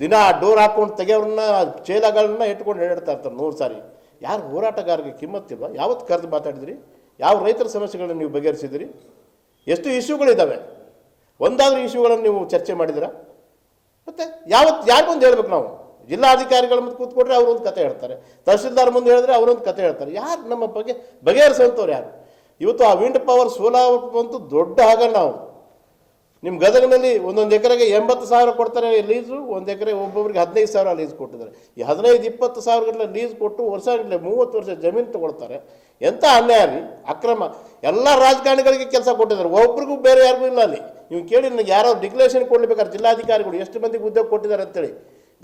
ದಿನ ಡೋರ್ ಹಾಕ್ಕೊಂಡು ತೆಗೆಯವ್ರನ್ನ, ಚೇಲಗಳನ್ನ ಇಟ್ಕೊಂಡು ಹೇಳ್ತಾ ಇರ್ತಾರೆ ನೂರು ಸಾರಿ. ಯಾರು ಹೋರಾಟಗಾರರಿಗೆ ಕಿಮ್ಮತ್ತಿಲ್ಲ? ಯಾವತ್ತು ಕರೆದು ಮಾತಾಡಿದ್ರಿ? ಯಾವ ರೈತರ ಸಮಸ್ಯೆಗಳನ್ನು ನೀವು ಬಗೆಹರಿಸಿದಿರಿ? ಎಷ್ಟು ಇಶ್ಯೂಗಳಿದ್ದಾವೆ ಒಂದಾದ್ರೂ ಇಶ್ಯೂಗಳನ್ನು ನೀವು ಚರ್ಚೆ ಮಾಡಿದಿರಾ ಮತ್ತೆ ಯಾವತ್ತು ಯಾರಿಗೊಂದು ಹೇಳ್ಬೇಕು ನಾವು? ಜಿಲ್ಲಾಧಿಕಾರಿಗಳ ಮುಂದೆ ಕೂತ್ಕೊಂಡ್ರೆ ಅವರೊಂದು ಕತೆ ಹೇಳ್ತಾರೆ. ತಹಸೀಲ್ದಾರ್ ಮುಂದೆ ಹೇಳಿದ್ರೆ ಅವರೊಂದು ಕತೆ ಹೇಳ್ತಾರೆ. ಯಾರು ನಮ್ಮ ಬಗ್ಗೆ ಬಗೆಹರಿಸುವಂಥವ್ರು ಯಾರು? ಇವತ್ತು ಆ ವಿಂಡ್ ಪವರ್ ಸೋಲಾರ್ ಅಂತೂ ದೊಡ್ಡ ಆಗಲ್ಲ ನಾವು ನಿಮ್ಮ ಗದಗನಲ್ಲಿ ಒಂದೊಂದು ಎಕರೆಗೆ ಎಂಬತ್ತು ಸಾವಿರ ಕೊಡ್ತಾರೆ ಲೀಸು, ಒಂದು ಎಕರೆ ಒಬ್ಬೊಬ್ರಿಗೆ ಹದಿನೈದು ಸಾವಿರ ಲೀಸ್ ಕೊಟ್ಟಿದ್ದಾರೆ. ಈ ಹದಿನೈದು, ಇಪ್ಪತ್ತು ಸಾವಿರಗಟ್ಟಲೆ ಲೀಸ್ ಕೊಟ್ಟು ವರ್ಷಗಟ್ಟಲೆ ಮೂವತ್ತು ವರ್ಷ ಜಮೀನು ತಗೊಳ್ತಾರೆ. ಎಂಥ ಅನ್ಯಾಯ ರೀ? ಅಕ್ರಮ. ಎಲ್ಲ ರಾಜಕಾರಣಿಗಳಿಗೆ ಕೆಲಸ ಕೊಟ್ಟಿದ್ದಾರೆ. ಒಬ್ರಿಗೂ ಬೇರೆ ಯಾರಿಗೂ ಇಲ್ಲ ಅಲ್ಲಿ. ನೀವು ಕೇಳಿ, ನನಗೆ ಯಾರೋ ಡಿಕ್ಲೇಷನ್ ಕೊಡ್ಬೇಕಾದ್ರೆ ಜಿಲ್ಲಾಧಿಕಾರಿಗಳು ಎಷ್ಟು ಮಂದಿಗೆ ಉದ್ಯೋಗ ಕೊಟ್ಟಿದ್ದಾರೆ ಅಂತೇಳಿ.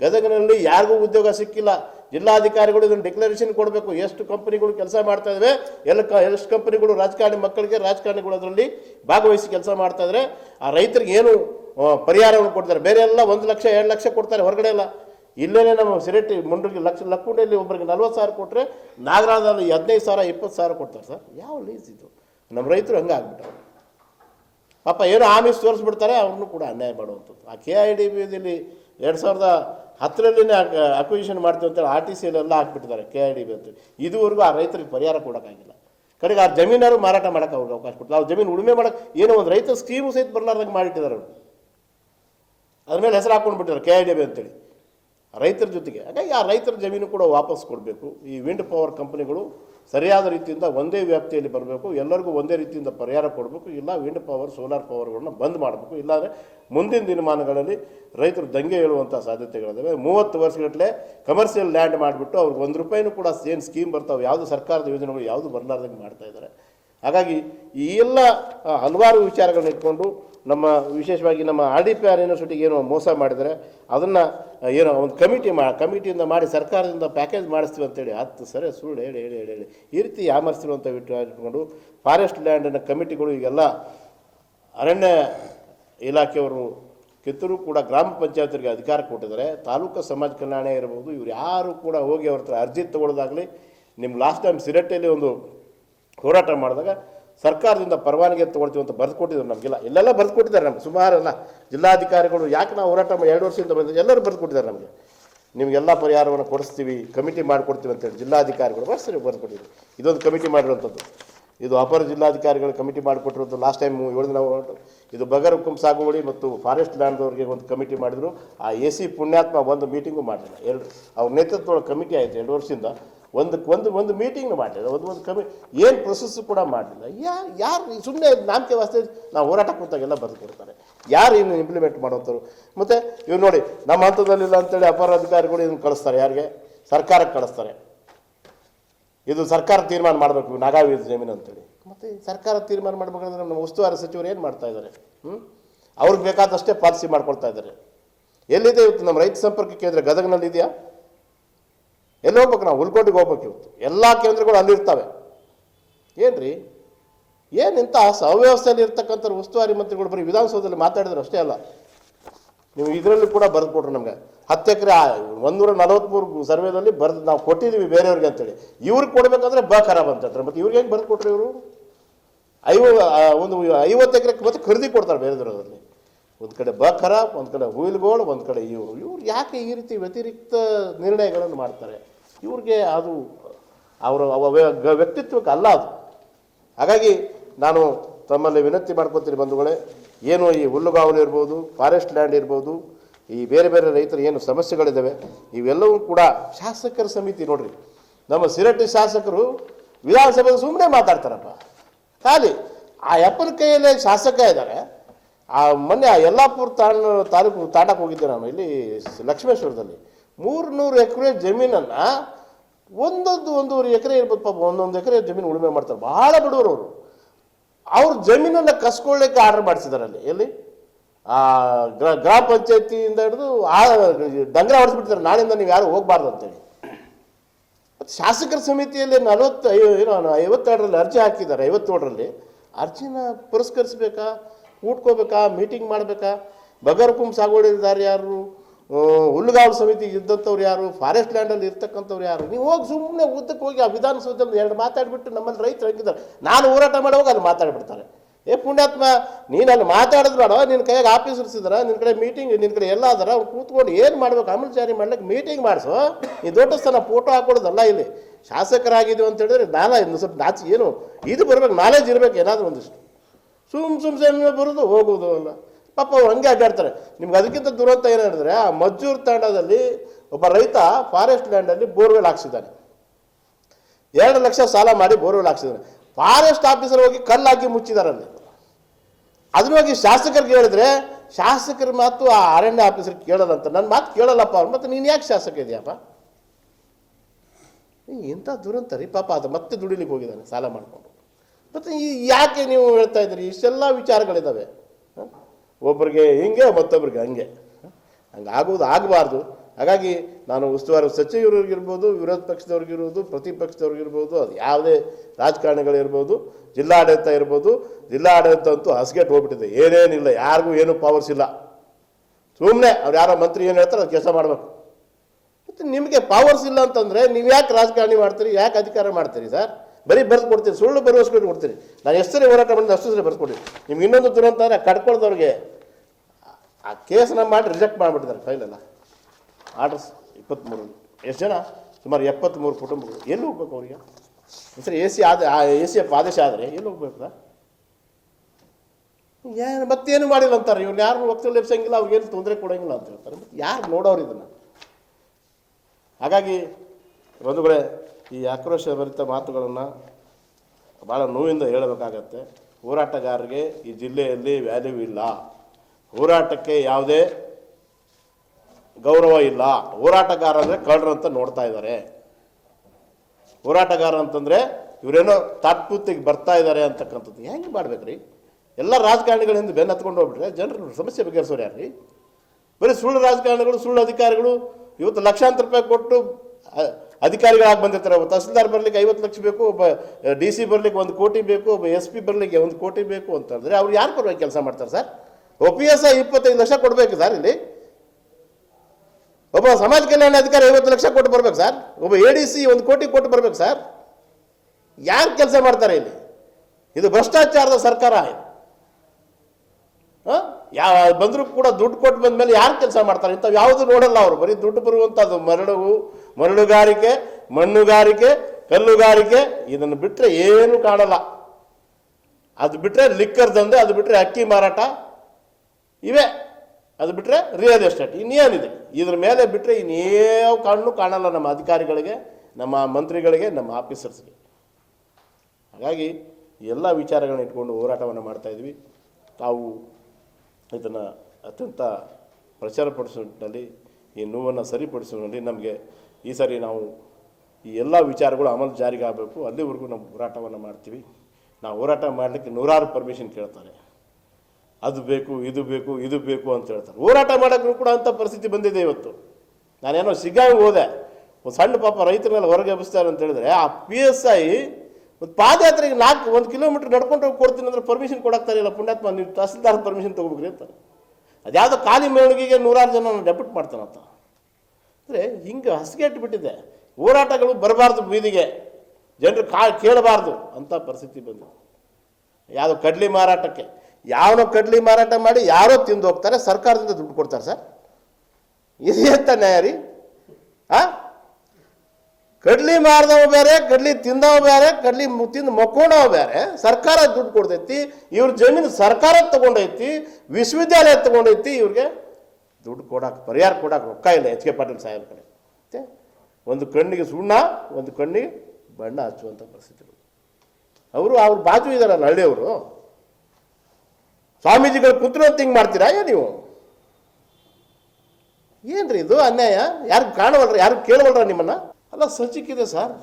ಗದಗಿನಲ್ಲಿ ಯಾರಿಗೂ ಉದ್ಯೋಗ ಸಿಕ್ಕಿಲ್ಲ. ಜಿಲ್ಲಾಧಿಕಾರಿಗಳು ಇದನ್ನು ಡಿಕ್ಲರೇಷನ್ ಕೊಡಬೇಕು. ಎಷ್ಟು ಕಂಪನಿಗಳು ಕೆಲಸ ಮಾಡ್ತಾ ಇದಾವೆ, ಎಲ್ಲ ಕ, ಎಷ್ಟು ಕಂಪನಿಗಳು ರಾಜಕಾರಣಿ ಮಕ್ಕಳಿಗೆ ರಾಜಕಾರಣಿಗಳು ಅದರಲ್ಲಿ ಭಾಗವಹಿಸಿ ಕೆಲಸ ಮಾಡ್ತಾ ಇದ್ರೆ. ಆ ರೈತರಿಗೆ ಏನು ಪರಿಹಾರವನ್ನು ಕೊಡ್ತಾರೆ. ಬೇರೆ ಎಲ್ಲ ಒಂದು ಲಕ್ಷ, ಎರಡು ಲಕ್ಷ ಕೊಡ್ತಾರೆ ಹೊರಗಡೆ ಎಲ್ಲ. ಇಲ್ಲೇ ನಮ್ಮ ಸಿರೆಟ್ಟಿ ಮುಂಡ್ರಿಗೆ ಲಕ್ಷ, ಲಕ್ಕುಂಡೆಯಲ್ಲಿ ಒಬ್ಬರಿಗೆ ನಲ್ವತ್ತು ಸಾವಿರ ಕೊಟ್ಟರೆ ನಾಗರಾಜಲ್ಲಿ ಹದಿನೈದು ಸಾವಿರ, ಇಪ್ಪತ್ತು ಸಾವಿರ ಕೊಡ್ತಾರೆ ಸರ್. ಯಾವ ಲೀಸ್ ಇದು. ನಮ್ಮ ರೈತರು ಹಂಗೆ ಆಗ್ಬಿಟ್ಟವ್ರು ಪಾಪ ಏನೋ ಆಮಿಸ್ ತೋರಿಸ್ಬಿಡ್ತಾರೆ, ಅವ್ರನ್ನೂ ಕೂಡ ಅನ್ಯಾಯ ಮಾಡುವಂಥದ್ದು. ಆ ಕೆ ಐ ಡಿ ಬಿದಲ್ಲಿ ಎರಡು ಸಾವಿರದ ಹತ್ತರಲ್ಲಿನೇ ಅಕ್ವಿಷನ್ ಮಾಡ್ತೀವಿ ಅಂತೇಳಿ ಆರ್ ಟಿ ಸಿ ಎಲ್ಲ ಹಾಕ್ಬಿಟ್ಟಿದ್ದಾರೆ ಕೆ ಐ ಡಿ ಬಿ ಅಂತ ಇದುವರೆಗೂ ಆ ರೈತರಿಗೆ ಪರಿಹಾರ ಕೊಡೋಕ್ಕಾಗಿಲ್ಲ. ಕಡೆಗೆ ಆ ಜಮೀನಾರು ಮಾರಾಟ ಮಾಡೋಕೆ ಅವ್ರಿಗೆ ಅವಕಾಶ ಕೊಡ್ತಾರೆ ಅವ್ರು ಜಮೀನು ಉಳುಮೆ ಮಾಡೋಕೆ ಏನೋ ಒಂದು ರೈತ ಸ್ಕೀಮು ಸಹಿತ ಬರಲಾರ್ದಂಗೆ ಮಾಡಿಟ್ಟಿದ್ದಾರೆ ಅವರು. ಅದ್ರ ಮೇಲೆ ಹೆಸರು ಹಾಕ್ಕೊಂಡು ಬಿಟ್ಟಿದ್ದಾರೆ ಕೆ ಐ ಡಿ ಬಿ ಅಂತೇಳಿ. ರೈತರ ಜೊತೆಗೆ, ಹಾಗಾಗಿ ಆ ರೈತರ ಜಮೀನು ಕೂಡ ವಾಪಸ್ ಕೊಡಬೇಕು. ಈ ವಿಂಡ್ ಪವರ್ ಕಂಪನಿಗಳು ಸರಿಯಾದ ರೀತಿಯಿಂದ ಒಂದೇ ವ್ಯಾಪ್ತಿಯಲ್ಲಿ ಬರಬೇಕು. ಎಲ್ಲರಿಗೂ ಒಂದೇ ರೀತಿಯಿಂದ ಪರಿಹಾರ ಕೊಡಬೇಕು. ಇಲ್ಲ ವಿಂಡ್ ಪವರ್ ಸೋಲಾರ್ ಪವರ್ಗಳನ್ನ ಬಂದ್ ಮಾಡಬೇಕು. ಇಲ್ಲಾಂದರೆ ಮುಂದಿನ ದಿನಮಾನಗಳಲ್ಲಿ ರೈತರು ದಂಗೆ ಹೇಳುವಂಥ ಸಾಧ್ಯತೆಗಳಿದ್ದಾವೆ ಮೂವತ್ತು ವರ್ಷಗಟ್ಟಲೆ ಕಮರ್ಷಿಯಲ್ ಲ್ಯಾಂಡ್ ಮಾಡಿಬಿಟ್ಟು ಅವ್ರಿಗೆ ಒಂದು ರೂಪಾಯಿನೂ ಕೂಡ ಏನು ಸ್ಕೀಮ್ ಬರ್ತಾವೆ, ಯಾವುದು ಸರ್ಕಾರದ ಯೋಜನೆಗಳು ಯಾವುದು ಬರಲಾರ್ದಂಗೆ ಮಾಡ್ತಾ ಇದ್ದಾರೆ ಹಾಗಾಗಿ ಈ ಎಲ್ಲ ಹಲವಾರು ವಿಚಾರಗಳನ್ನ ಇಟ್ಕೊಂಡು ನಮ್ಮ, ವಿಶೇಷವಾಗಿ ನಮ್ಮ ಆರ್ ಡಿ ಪಿ ಆರ್ ಯೂನಿವರ್ಸಿಟಿಗೆ ಏನೋ ಮೋಸ ಮಾಡಿದರೆ ಅದನ್ನು ಏನೋ ಒಂದು ಕಮಿಟಿ ಮಾ, ಕಮಿಟಿಯಿಂದ ಮಾಡಿ ಸರ್ಕಾರದಿಂದ ಪ್ಯಾಕೇಜ್ ಮಾಡಿಸ್ತೀವಿ ಅಂತೇಳಿ. ಹತ್ತು ಸರಿ, ಸುಳ್ಳು ಹೇಳಿ ಹೇಳಿ ಹೇಳಿ ಹೇಳಿ. ಈ ರೀತಿ ಯಾಮರ್ಸ್ತಿರುವಂಥ ವಿಚಾರ ಇಟ್ಕೊಂಡು ಫಾರೆಸ್ಟ್ ಲ್ಯಾಂಡಿನ ಕಮಿಟಿಗಳು ಈಗೆಲ್ಲ ಅರಣ್ಯ ಇಲಾಖೆಯವರು, ಕಿತ್ತೂರು ಕೂಡ ಗ್ರಾಮ ಪಂಚಾಯತ್ರಿಗೆ ಅಧಿಕಾರ ಕೊಟ್ಟಿದ್ದಾರೆ. ತಾಲೂಕು ಸಮಾಜ ಕಲ್ಯಾಣ ಇರ್ಬೋದು, ಇವ್ರು ಯಾರು ಕೂಡ ಹೋಗಿ ಅವ್ರ ಹತ್ರ ಅರ್ಜಿ ತಗೊಳ್ಳೋದಾಗಲಿ ನಿಮ್ಮ ಲಾಸ್ಟ್ ಟೈಮ್ ಸಿರಟ್ಟೆಯಲ್ಲಿ ಒಂದು ಹೋರಾಟ ಮಾಡಿದಾಗ ಸರ್ಕಾರದಿಂದ ಪರವಾನಗಿ ತೊಗೊಳ್ತೀವಿ ಅಂತ ಬರೆದು ಕೊಟ್ಟಿದ್ದಾರೆ ನಮಗೆಲ್ಲ. ಎಲ್ಲೆಲ್ಲ ಬರೆದು ಕೊಟ್ಟಿದ್ದಾರೆ ನಮ್ಗೆ. ಸುಮಾರೆಲ್ಲ ಜಿಲ್ಲಾಧಿಕಾರಿಗಳು ಯಾಕೆ ನಾವು ಹೋರಾಟ ಎರಡು ವರ್ಷದಿಂದ ಬಂದ ಎಲ್ಲರೂ ಬರೆದು ಕೊಟ್ಟಿದ್ದಾರೆ ನಮಗೆ. ನಿಮಗೆಲ್ಲ ಪರಿಹಾರವನ್ನು ಕೊಡಿಸ್ತೀವಿ, ಕಮಿಟಿ ಮಾಡಿಕೊಡ್ತೀವಿ ಅಂತೇಳಿ ಜಿಲ್ಲಾಧಿಕಾರಿಗಳು ಬರ್ಸರಿ ಬರೆದು ಕೊಟ್ಟಿದ್ರು. ಇದೊಂದು ಕಮಿಟಿ ಮಾಡಿರುವಂಥದ್ದು. ಇದು ಅಪರ ಜಿಲ್ಲಾಧಿಕಾರಿಗಳು ಕಮಿಟಿ ಮಾಡಿಕೊಟ್ಟಿರೋದು ಲಾಸ್ಟ್ ಟೈಮ್ ಏಳು ದಿನ ಇದು ಬಗರ್ಹುಕುಂ ಸಾಗುವಳಿ ಮತ್ತು ಫಾರೆಸ್ಟ್ ಲ್ಯಾಂಡ್ದವ್ರಿಗೆ ಒಂದು ಕಮಿಟಿ ಮಾಡಿದ್ರು. ಆ ಎ ಸಿ ಪುಣ್ಯಾತ್ಮ ಒಂದು ಮೀಟಿಂಗು ಮಾಡಿಲ್ಲ ಎರಡು ಅವ್ರ ನೇತೃತ್ವದ ಕಮಿಟಿ ಆಯಿತು ಎರಡು ವರ್ಷದಿಂದ. ಒಂದು ಒಂದು ಒಂದು ಮೀಟಿಂಗ್ ಮಾಡಲಿಲ್ಲ. ಒಂದು ಒಂದು ಕಮಿ ಏನು ಪ್ರೊಸೆಸ್ ಕೂಡ ಮಾಡಲಿಲ್ಲ. ಯಾ ಯಾರು ಸುಮ್ಮನೆ ನಾಮಕ ವ್ಯವಸ್ಥೆ ನಾವು ಹೋರಾಟ ಕೂತಾಗೆಲ್ಲ ಬರೆದು ಕೊಡ್ತಾರೆ. ಯಾರು ಇನ್ನು ಇಂಪ್ಲಿಮೆಂಟ್ ಮಾಡೋಂಥವ್ರು ಮತ್ತು ಇವ್ರು ನೋಡಿ, ನಮ್ಮ ಹಂತದಲ್ಲಿಲ್ಲ ಅಂತೇಳಿ ಅಪರ ಅಧಿಕಾರಿಗಳು ಇದನ್ನು ಕಳಿಸ್ತಾರೆ. ಯಾರಿಗೆ? ಸರ್ಕಾರಕ್ಕೆ ಕಳಿಸ್ತಾರೆ. ಇದು ಸರ್ಕಾರ ತೀರ್ಮಾನ ಮಾಡಬೇಕು, ನಾಗಾವಿ ಜಮೀನು ಅಂತೇಳಿ. ಮತ್ತು ಸರ್ಕಾರ ತೀರ್ಮಾನ ಮಾಡಬೇಕಂದ್ರೆ ನಮ್ಮ ಉಸ್ತುವಾರಿ ಸಚಿವರು ಏನು ಮಾಡ್ತಾ ಇದ್ದಾರೆ ಹ್ಞೂ ಅವ್ರಿಗೆ ಬೇಕಾದಷ್ಟೇ ಪಾಲಿಸಿ ಮಾಡ್ಕೊಳ್ತಾ ಇದ್ದಾರೆ ಎಲ್ಲಿದೆ ಇವತ್ತು ನಮ್ಮ ರೈತ ಸಂಪರ್ಕ ಕೇಂದ್ರ ಗದಗನಲ್ಲಿ ಇದೆಯಾ ಎಲ್ಲಿ ಹೋಗ್ಬೇಕು ನಾವು ಹುಲ್ಕೋಟಿಗೆ ಹೋಗ್ಬೇಕು ಇವತ್ತು. ಎಲ್ಲ ಕೇಂದ್ರಗಳು ಅಲ್ಲಿರ್ತವೆ. ಏನ್ರಿ? ಏನು ಇಂಥ ಅವ್ಯವಸ್ಥೆಯಲ್ಲಿ ಇರ್ತಕ್ಕಂಥ ಉಸ್ತುವಾರಿ ಮಂತ್ರಿಗಳು ಬರೀ ವಿಧಾನಸೌಧದಲ್ಲಿ ಮಾತಾಡಿದ್ರು ಅಷ್ಟೇ ಅಲ್ಲ. ನೀವು ಇದರಲ್ಲಿ ಕೂಡ ಬರೆದು ಕೊಟ್ರು ನಮಗೆ. ಹತ್ತು ಎಕರೆ ಒಂದೂರ ನಲವತ್ತ್ಮೂರು ಸರ್ವೇದಲ್ಲಿ ಬರೆದು ನಾವು ಕೊಟ್ಟಿದ್ದೀವಿ ಬೇರೆಯವ್ರಿಗೆ ಅಂತೇಳಿ. ಇವ್ರಿಗೆ ಕೊಡಬೇಕಂದ್ರೆ ಬ ಖರಾಬ್ ಅಂತ ಹೇಳ್ತಾರೆ ಮತ್ತು ಇವ್ರಿಗೆ ಹೆಂಗೆ ಬರೆದು ಕೊಟ್ರು ಇವರು? ಐವ ಒಂದು ಐವತ್ತು ಎಕರೆ ಮತ್ತೆ ಖರೀದಿ ಕೊಡ್ತಾರೆ ಬೇರೆದರಲ್ಲಿ ಒಂದು ಕಡೆ ಬ ಖರಾಬ್ ಒಂದು ಕಡೆ ಹುಯಿಲ್ಗೋಳು, ಒಂದು ಕಡೆ ಇವರು. ಇವ್ರು ಯಾಕೆ ಈ ರೀತಿ ವ್ಯತಿರಿಕ್ತ ನಿರ್ಣಯಗಳನ್ನು ಮಾಡ್ತಾರೆ? ಇವ್ರಿಗೆ ಅದು, ಅವರ, ಅವ ವ್ಯ- ವ್ಯಕ್ತಿತ್ವಕ್ಕೆ ಅಲ್ಲ ಅದು. ಹಾಗಾಗಿ ನಾನು ತಮ್ಮಲ್ಲಿ ವಿನಂತಿ ಮಾಡ್ಕೊತೀನಿ ಬಂಧುಗಳೇ, ಏನು ಈ ಹುಲ್ಲುಗಾವಲು ಇರ್ಬೋದು, ಫಾರೆಸ್ಟ್ ಲ್ಯಾಂಡ್ ಇರ್ಬೋದು, ಈ ಬೇರೆ ಬೇರೆ ರೈತರ ಏನು ಸಮಸ್ಯೆಗಳಿದ್ದಾವೆ, ಇವೆಲ್ಲವೂ ಕೂಡ ಶಾಸಕರ ಸಮಿತಿ ನೋಡ್ರಿ. ನಮ್ಮ ಸಿರಟ್ಟಿ ಶಾಸಕರು ವಿಧಾನಸಭೆ ಸುಮ್ಮನೆ ಮಾತಾಡ್ತಾರಪ್ಪ. ಖಾಲಿ. ಆ ಎಪ್ಪನ ಕೈಯಲ್ಲೇ ಶಾಸಕ ಇದ್ದಾರೆ. ಆ ಮೊನ್ನೆ ಆ ಯಲ್ಲಾಪುರ ತಾಣ, ತಾಲೂಕು ತಾಟಕ್ಕೆ ಹೋಗಿದ್ದೆ ನಾನು, ಇಲ್ಲಿ ಲಕ್ಷ್ಮೇಶ್ವರದಲ್ಲಿ. ಮೂರು ನೂರು ಎಕರೆ ಜಮೀನನ್ನು ಒಂದೊಂದು ಒಂದೂವರೆ ಎಕರೆ ಇರ್ಬೋದು ಪಾಪ, ಒಂದೊಂದು ಎಕರೆ ಜಮೀನು ಉಳುಮೆ ಮಾಡ್ತಾರೆ. ಬಹಳ ಬಡವರು ಅವರು. ಅವ್ರ ಜಮೀನನ್ನು ಕಸ್ಕೊಳ್ಳಿಕ್ಕೆ ಆರ್ಡರ್ ಮಾಡಿಸಿದ್ದಾರೆ ಅಲ್ಲಿ. ಎಲ್ಲಿ? ಆ ಗ್ರಾ, ಗ್ರಾಮ ಪಂಚಾಯತಿಯಿಂದ ಹಿಡಿದು ಆ ಡಂಗ್ರ ಹೊಡೆಸ್ಬಿಡ್ತಾರೆ ನಾಳಿಂದ ನೀವು ಯಾರು ಹೋಗಬಾರ್ದು ಅಂತೇಳಿ. ಶಾಸಕರ ಸಮಿತಿಯಲ್ಲಿ ನಲವತ್ತು ಐ- ಏನು ಐವತ್ತೆರಡರಲ್ಲಿ ಅರ್ಜಿ ಹಾಕಿದ್ದಾರೆ, ಐವತ್ತೇಳರಲ್ಲಿ. ಅರ್ಜಿನ ಪುರಸ್ಕರಿಸ್ಬೇಕಾ? ಕೂಟ್ಕೋಬೇಕಾ ಮೀಟಿಂಗ್ ಮಾಡಬೇಕಾ? ಬಗರ್ಕುಂ ಸಾಗುವಳಿದಾರ ಯಾರು? ಹುಲ್ಲುಗಾವಲು ಸಮಿತಿ ಇದ್ದಂಥವ್ರು ಯಾರು? ಫಾರೆಸ್ಟ್ ಲ್ಯಾಂಡಲ್ಲಿ ಇರ್ತಕ್ಕಂಥವ್ರು ಯಾರು? ನೀವು ಹೋಗಿ ಸುಮ್ಮನೆ ಉದ್ದಕ್ಕೆ ಹೋಗಿ ಆ ವಿಧಾನಸೌಧದಲ್ಲಿ ಎರಡು ಮಾತಾಡಿಬಿಟ್ಟು ನಮ್ಮಲ್ಲಿ ರೈತರು ಹಂಗಿದ್ದಾರೆ. ನಾನು ಹೋರಾಟ ಮಾಡುವಾಗ ಅಲ್ಲಿ ಮಾತಾಡ್ಬಿಡ್ತಾರೆ. ಏ ಪುಣ್ಯಾತ್ಮ, ನೀನು ಅಲ್ಲಿ ಮಾತಾಡಿದ್ ಬೇಡ ನಿನ್ನ ಕೈಯಾಗ ಆಫೀಸ್ ಇರ್ಸಿದ್ರೆ ನಿನ್ನ ಕಡೆ ಮೀಟಿಂಗ್ ನಿನ್ನ ಕಡೆ ಎಲ್ಲ ಅದಾರ ಅವ್ರು ಕೂತ್ಕೊಂಡು ಏನು ಮಾಡ್ಬೇಕು ಅಮಲು ಜಾರಿ ಮಾಡ್ಲಿಕ್ಕೆ ಮೀಟಿಂಗ್ ಮಾಡಿಸು. ಈ ದೊಡ್ಡ ಸ್ಥಾನ ಫೋಟೋ ಹಾಕೊಳ್ಳೋದಲ್ಲ ಇಲ್ಲಿ. ಶಾಸಕರಾಗಿದ್ದೀವಿ ಅಂತ ಹೇಳಿದ್ರೆ ನಾನು ಇನ್ನು ಸ್ವಲ್ಪ ನಾಚಿ ಏನು, ಇದು ಬರ್ಬೇಕು ನಾಲೆಜ್ ಇರಬೇಕು ಏನಾದರೂ ಒಂದಿಷ್ಟು. ಸುಮ್ ಸುಮ್ ಸುಮ್ಮನೆ ಬರೋದು ಹೋಗೋದು ಅಲ್ಲ. ಪಾಪ ಅವ್ರು ಹಂಗೆ ಅಡ್ಡಾಡ್ತಾರೆ. ನಿಮ್ಗೆ ಅದಕ್ಕಿಂತ ದುರಂತ ಏನು ಹೇಳಿದ್ರೆ, ಆ ಮಜ್ಜೂರ್ ತಾಂಡದಲ್ಲಿ ಒಬ್ಬ ರೈತ ಫಾರೆಸ್ಟ್ ಲ್ಯಾಂಡಲ್ಲಿ ಬೋರ್ವೆಲ್ ಹಾಕ್ಸಿದ್ದಾನೆ. ಎರಡು ಲಕ್ಷ ಸಾಲ ಮಾಡಿ ಬೋರ್ವೆಲ್ ಹಾಕ್ಸಿದ್ದಾನೆ. ಫಾರೆಸ್ಟ್ ಆಫೀಸರ್ ಹೋಗಿ ಕಲ್ಲು ಹಾಕಿ ಮುಚ್ಚಿದಾರಲ್ಲಿ ಅದನ್ನ ಹೋಗಿ ಶಾಸಕರಿಗೆ ಹೇಳಿದ್ರೆ, ಶಾಸಕರ ಮಾತು ಆ ಅರಣ್ಯ ಆಫೀಸರ್ ಅಂತ ನನ್ನ ಮಾತು ಕೇಳಲ್ಲಪ್ಪ ಅವ್ರು, ಮತ್ತೆ ನೀನು ಯಾಕೆ ಶಾಸಕ ಇದೆಯಪ್ಪ? ಇಂಥ ದುರಂತ ರೀ ಪಾಪ, ಅದು ಮತ್ತೆ ದುಡಿಲಿಕ್ಕೆ ಹೋಗಿದ್ದಾನೆ, ಸಾಲ ಮಾಡಿಕೊಂಡು. ಮತ್ತು ಈ ಯಾಕೆ ನೀವು ಹೇಳ್ತಾ ಇದ್ದೀರಿ? ಇಷ್ಟೆಲ್ಲ ವಿಚಾರಗಳಿದ್ದಾವೆ. ಹ? ಒಬ್ರಿಗೆ ಹಿಂಗೆ, ಮತ್ತೊಬ್ರಿಗೆ ಹಂಗೆ? ಹಂಗೆ ಆಗೋದು ಆಗಬಾರ್ದು ಹಾಗಾಗಿ ನಾನು ಉಸ್ತುವಾರಿ ಸಚಿವರಿಗಿರ್ಬೋದು, ವಿರೋಧ ಪಕ್ಷದವ್ರಿಗಿರ್ಬೋದು, ಪ್ರತಿಪಕ್ಷದವ್ರಿಗಿರ್ಬೋದು, ಅದು ಯಾವುದೇ ರಾಜಕಾರಣಿಗಳಿರ್ಬೋದು, ಜಿಲ್ಲಾಡಳಿತ ಇರ್ಬೋದು, ಜಿಲ್ಲಾಡಳಿತ ಅಂತೂ ಹಸ್ಗೆಟ್ ಹೋಗ್ಬಿಟ್ಟಿದೆ ಏನೇನಿಲ್ಲ, ಯಾರಿಗೂ ಏನೂ ಪವರ್ಸ್ ಇಲ್ಲ ಸುಮ್ಮನೆ ಅವ್ರು ಯಾರೋ ಮಂತ್ರಿ ಏನು ಹೇಳ್ತಾರೆ ಅದು ಕೆಲಸ ಮಾಡಬೇಕು ಮತ್ತು ನಿಮಗೆ ಪವರ್ಸ್ ಇಲ್ಲ ಅಂತಂದರೆ ನೀವು ಯಾಕೆ ರಾಜಕಾರಣಿ ಮಾಡ್ತೀರಿ, ಯಾಕೆ ಅಧಿಕಾರ ಮಾಡ್ತೀರಿ ಸರ್ ಬರೀ ಬರೆದು ಕೊಡ್ತೀನಿ, ಸುಳ್ಳು ಭರವಸೆ ಕೊಡ್ತೀನಿ. ನಾನು ಎಷ್ಟು ಸರಿ ಹೋರಾಟ ಮಾಡಿದ್ರೆ ಅಷ್ಟು ಸರಿ ಬರ್ಸ್ಕೊಡಿ ನಿಮ್ಗೆ ಇನ್ನೊಂದು ದುರಂತ ಅಂದರೆ ಕಡ್ಕೊಳ್ದವ್ರಿಗೆ ಆ ಕೇಸನ್ನ ಮಾಡಿ ರಿಜೆಕ್ಟ್ ಮಾಡಿಬಿಟ್ಟಿದ್ದಾರೆ ಫೈಲೆಲ್ಲ. ಆರ್ಡರ್ಸ್ ಇಪ್ಪತ್ತ್ಮೂರು. ಎಷ್ಟು ಜನ? ಸುಮಾರು ಎಪ್ಪತ್ತ್ಮೂರು ಕುಟುಂಬಗಳು. ಎಲ್ಲಿ ಹೋಗ್ಬೇಕು ಅವರಿಗೆ? ಸರಿ ಎ ಸಿ ಆದ ಎ ಸಿ ಎಫ್ ಆದೇಶ ಆದರೆ ಎಲ್ಲಿ ಹೋಗ್ಬೇಕು ಏನು, ಮತ್ತೇನು ಮಾಡಿಲ್ಲ ಅಂತಾರೆ. ಇವ್ರು ಯಾರು ಭಕ್ತರು ಲೆಪ್ಸಂಗಿಲ್ಲ ಅವ್ರಿಗೇನು ತೊಂದರೆ ಕೊಡೋಂಗಿಲ್ಲ ಅಂತ ಹೇಳ್ತಾರೆ. ಯಾರು ನೋಡೋರು ಇದನ್ನು? ಹಾಗಾಗಿ, ಬಂಧುಗಳೇ ಈ ಆಕ್ರೋಶ ಭರಿತ ಮಾತುಗಳನ್ನು ಭಾಳ ನೋವಿಂದ ಹೇಳಬೇಕಾಗತ್ತೆ. ಹೋರಾಟಗಾರರಿಗೆ ಈ ಜಿಲ್ಲೆಯಲ್ಲಿ ವ್ಯಾಲ್ಯೂ ಇಲ್ಲ. ಹೋರಾಟಕ್ಕೆ ಯಾವುದೇ ಗೌರವ ಇಲ್ಲ. ಹೋರಾಟಗಾರ ಅಂದರೆ ಕಳ್ಳರು ಅಂತ ನೋಡ್ತಾ ಇದ್ದಾರೆ. ಹೋರಾಟಗಾರ ಅಂತಂದರೆ ಇವರೇನೋ ತಾತ್ಪೂತಿಗೆ ಬರ್ತಾ ಇದ್ದಾರೆ ಅಂತಕ್ಕಂಥದ್ದು. ಹೆಂಗೆ ಮಾಡ್ಬೇಕ್ರಿ? ಎಲ್ಲ ರಾಜಕಾರಣಿಗಳ ಹಿಂದೆ ಬೆನ್ನು ಹತ್ಕೊಂಡು ಹೋಗ್ಬಿಟ್ರೆ ಜನರ ಸಮಸ್ಯೆ ಬಗೆಹರಿಸೋರು ಯಾರ್ರಿ? ಬರೀ ಸುಳ್ಳು ರಾಜಕಾರಣಿಗಳು, ಸುಳ್ಳು ಅಧಿಕಾರಿಗಳು, ಇವತ್ತು ಲಕ್ಷಾಂತರ ರೂಪಾಯಿ ಕೊಟ್ಟು ಅಧಿಕಾರಿಗಳಾಗಿ ಬಂದಿರ್ತಾರೆ. ಒಬ್ಬ ತಹಸೀಲ್ದಾರ್ ಬರ್ಲಿಕ್ಕೆ ಐವತ್ತು ಲಕ್ಷ ಬೇಕು, ಒಬ್ಬ ಡಿ ಸಿ ಬರ್ಲಿಕ್ಕೆ ಒಂದು ಕೋಟಿ ಬೇಕು, ಒಬ್ಬ ಎಸ್ ಪಿ ಬರಲಿಕ್ಕೆ ಒಂದು ಕೋಟಿ ಬೇಕು ಅಂತಂದರೆ ಅವ್ರು ಯಾರು ಪರವಾಗಿ ಕೆಲಸ ಮಾಡ್ತಾರೆ sir? O P S I ಇಪ್ಪತ್ತೈದು ಲಕ್ಷ ಕೊಡಬೇಕು ಸರ್ ಇಲ್ಲಿ? ಒಬ್ಬ ಸಮಾಜ ಕಲ್ಯಾಣ ಅಧಿಕಾರಿ ಐವತ್ತು ಲಕ್ಷ ಕೊಟ್ಟು ಬರ್ಬೇಕು ಸರ್? ಒಬ್ಬ ಎ ಡಿ ಸಿ ಒಂದು ಕೋಟಿ ಕೊಟ್ಟು ಬರ್ಬೇಕು ಸರ್? ಯಾರು ಕೆಲಸ ಮಾಡ್ತಾರೆ ಇಲ್ಲಿ? ಇದು ಭ್ರಷ್ಟಾಚಾರದ ಸರ್ಕಾರ ಇದು. ಯಾವ ಬಂದರೂ ಕೂಡ ದುಡ್ಡು ಕೊಟ್ಟು ಬಂದ ಮೇಲೆ ಯಾರು ಕೆಲಸ ಮಾಡ್ತಾರೆ? ಇಂಥವು ಯಾವುದು ನೋಡಲ್ಲ ಅವರು. ಬರೀ ದುಡ್ಡು ಬರುವಂಥದ್ದು, ಮರಳು ಮರಳುಗಾರಿಕೆ, ಮಣ್ಣುಗಾರಿಕೆ, ಕಲ್ಲುಗಾರಿಕೆ, ಇದನ್ನು ಬಿಟ್ಟರೆ ಏನು ಕಾಣಲ್ಲ. ಅದು ಬಿಟ್ಟರೆ ಲಿಕ್ಕರ್ ದಂಧೆ, ಅದು ಬಿಟ್ಟರೆ ಅಕ್ಕಿ ಮಾರಾಟ, ಇವೆ. ಅದು ಬಿಟ್ಟರೆ ರಿಯಲ್ ಎಸ್ಟೇಟ್ ಇನ್ನೇನಿದೆ. ಇದ್ರ ಮೇಲೆ ಬಿಟ್ಟರೆ ಇನ್ಯಾವ ಕಾಣಲು ಕಾಣಲ್ಲ ನಮ್ಮ ಅಧಿಕಾರಿಗಳಿಗೆ, ನಮ್ಮ ಮಂತ್ರಿಗಳಿಗೆ, ನಮ್ಮ ಆಫೀಸರ್ಸ್ಗೆ. ಹಾಗಾಗಿ ಎಲ್ಲ ವಿಚಾರಗಳನ್ನ ಇಟ್ಕೊಂಡು ಹೋರಾಟವನ್ನು ಮಾಡ್ತಾ ಇದ್ವಿ. ತಾವು ಇದನ್ನು ಅತ್ಯಂತ ಪ್ರಚಾರಪಡಿಸೋ ನಿಟ್ಟಿನಲ್ಲಿ, ಈ ನೋವನ್ನು ಸರಿಪಡಿಸೋ ನಿಟ್ಟಿನಲ್ಲಿ ನಮಗೆ ಈ ಸರಿ ನಾವು ಈ ಎಲ್ಲ ವಿಚಾರಗಳು ಅಮಲು ಜಾರಿಗೆ ಆಗಬೇಕು ಅಲ್ಲಿವರೆಗೂ ನಾವು ಹೋರಾಟವನ್ನು ಮಾಡ್ತೀವಿ. ನಾವು ಹೋರಾಟ ಮಾಡಲಿಕ್ಕೆ ನೂರಾರು ಪರ್ಮಿಷನ್ ಕೇಳ್ತಾರೆ. ಅದು ಬೇಕು, ಇದು ಬೇಕು ಇದು ಬೇಕು ಅಂತ ಹೇಳ್ತಾರೆ. ಹೋರಾಟ ಮಾಡೋಕ್ಕೂ ಕೂಡ ಅಂಥ ಪರಿಸ್ಥಿತಿ ಬಂದಿದೆ ಇವತ್ತು. ನಾನೇನೋ ಸಿಗಾಂಗ್ ಹೋದೆ. ಒಂದು ಸಣ್ಣ ಪಾಪ ರೈತರ ಮೇಲೆ ಹೊರಗೆ ಎಬ್ಬಿಸ್ತಾರೆ ಅಂತ ಹೇಳಿದ್ರೆ ಆ ಪಿ ಎಸ್ ಐ ಒಂದು ಪಾದಯಾತ್ರೆಗೆ ನಾಲ್ಕು, ಒಂದು ಕಿಲೋಮೀಟ್ರ್ ನಡ್ಕೊಂಡು ಹೋಗಿ ಕೊಡ್ತೀನಿ ಅಂದ್ರೆ ಪರ್ಮಿಷನ್ ಕೊಡಕ್ತಾರೆ ಇಲ್ಲ. ಪುಣ್ಯಾತ್ಮ, ನೀವು ತಹಸೀಲ್ದಾರ್ ಪರ್ಮಿಷನ್ ತೊಗೋಬೇಕ್ರಿ ಅಂತಾರೆ. ಅದ್ಯಾವುದೋ ಖಾಲಿ ಮೆರವಣಿಗೆಗೆ ನೂರಾರು ಜನ ಡೆಪ್ಯೂಟ್ ಮಾಡ್ತಾನಂತ. ಅಂದರೆ ಹಿಂಗೆ ಹಸಿಗೆಟ್ಟು ಬಿಟ್ಟಿದೆ ಹೋರಾಟಗಳು ಬರಬಾರ್ದು ಬೀದಿಗೆ. ಜನರು ಕಾ ಕೇಳಬಾರ್ದು ಅಂತ ಪರಿಸ್ಥಿತಿ ಬಂದಿದೆ. ಯಾವುದೋ ಕಡ್ಲಿ ಮಾರಾಟಕ್ಕೆ. ಯಾವನೋ ಕಡ್ಲಿ ಮಾರಾಟ ಮಾಡಿ ಯಾರೋ ತಿಂದು ಹೋಗ್ತಾರೆ, ಸರ್ಕಾರದಿಂದ ದುಡ್ಡು ಕೊಡ್ತಾರೆ ಸರ್. ಇದು ಎಂತ ನ್ಯಾಯ ರೀ ಆ? ಕಡ್ಲಿ ಮಾರ್ದವ ಬೇರೆ, ಕಡ್ಲಿ ತಿಂದವ ಬೇರೆ, ಕಡ್ಲಿ ತಿಂದು ಮಕ್ಕೊಂಡವ ಬೇರೆ. ಸರ್ಕಾರ ದುಡ್ಡು ಕೊಡ್ತೈತಿ, ಇವ್ರ ಜಮೀನು ಸರ್ಕಾರ ತಗೊಂಡೈತಿ, ವಿಶ್ವವಿದ್ಯಾಲಯ ತಗೊಂಡೈತಿ, ಇವ್ರಿಗೆ ದುಡ್ಡು ಕೊಡೋಕೆ ಪರಿಹಾರ ಕೊಡೋಕೆ ರೊಕ್ಕ ಇಲ್ಲ ಎಚ್ ಕೆ ಪಾಟೀಲ್ ಸಾಹೇಬ್ ಕಡೆ. ಮತ್ತೆ ಒಂದು ಕಣ್ಣಿಗೆ ಸುಣ್ಣ, ಒಂದು ಕಣ್ಣಿಗೆ ಬಣ್ಣ ಹಚ್ಚುವಂಥ ಪರಿಸ್ಥಿತಿಗಳು. ಅವರು ಅವ್ರ ಬಾಜು ಇದ್ದಾರಲ್ಲ ಹಳ್ಳಿಯವರು. ಸ್ವಾಮೀಜಿಗಳು ಕೂತ್ರು ಹಿಂಗೆ ಮಾಡ್ತೀರಾ? ಏ ನೀವು? ಏನ್ರಿ ಇದು ಅನ್ಯಾಯ? ಯಾರು ಕಾಣವಲ್ರ ಯಾರು ಕೇಳವಲ್ರ ನಿಮ್ಮನ್ನ? ಅಲ್ಲ ಸಚಿಕ್ಕಿದೆ ಸರ್.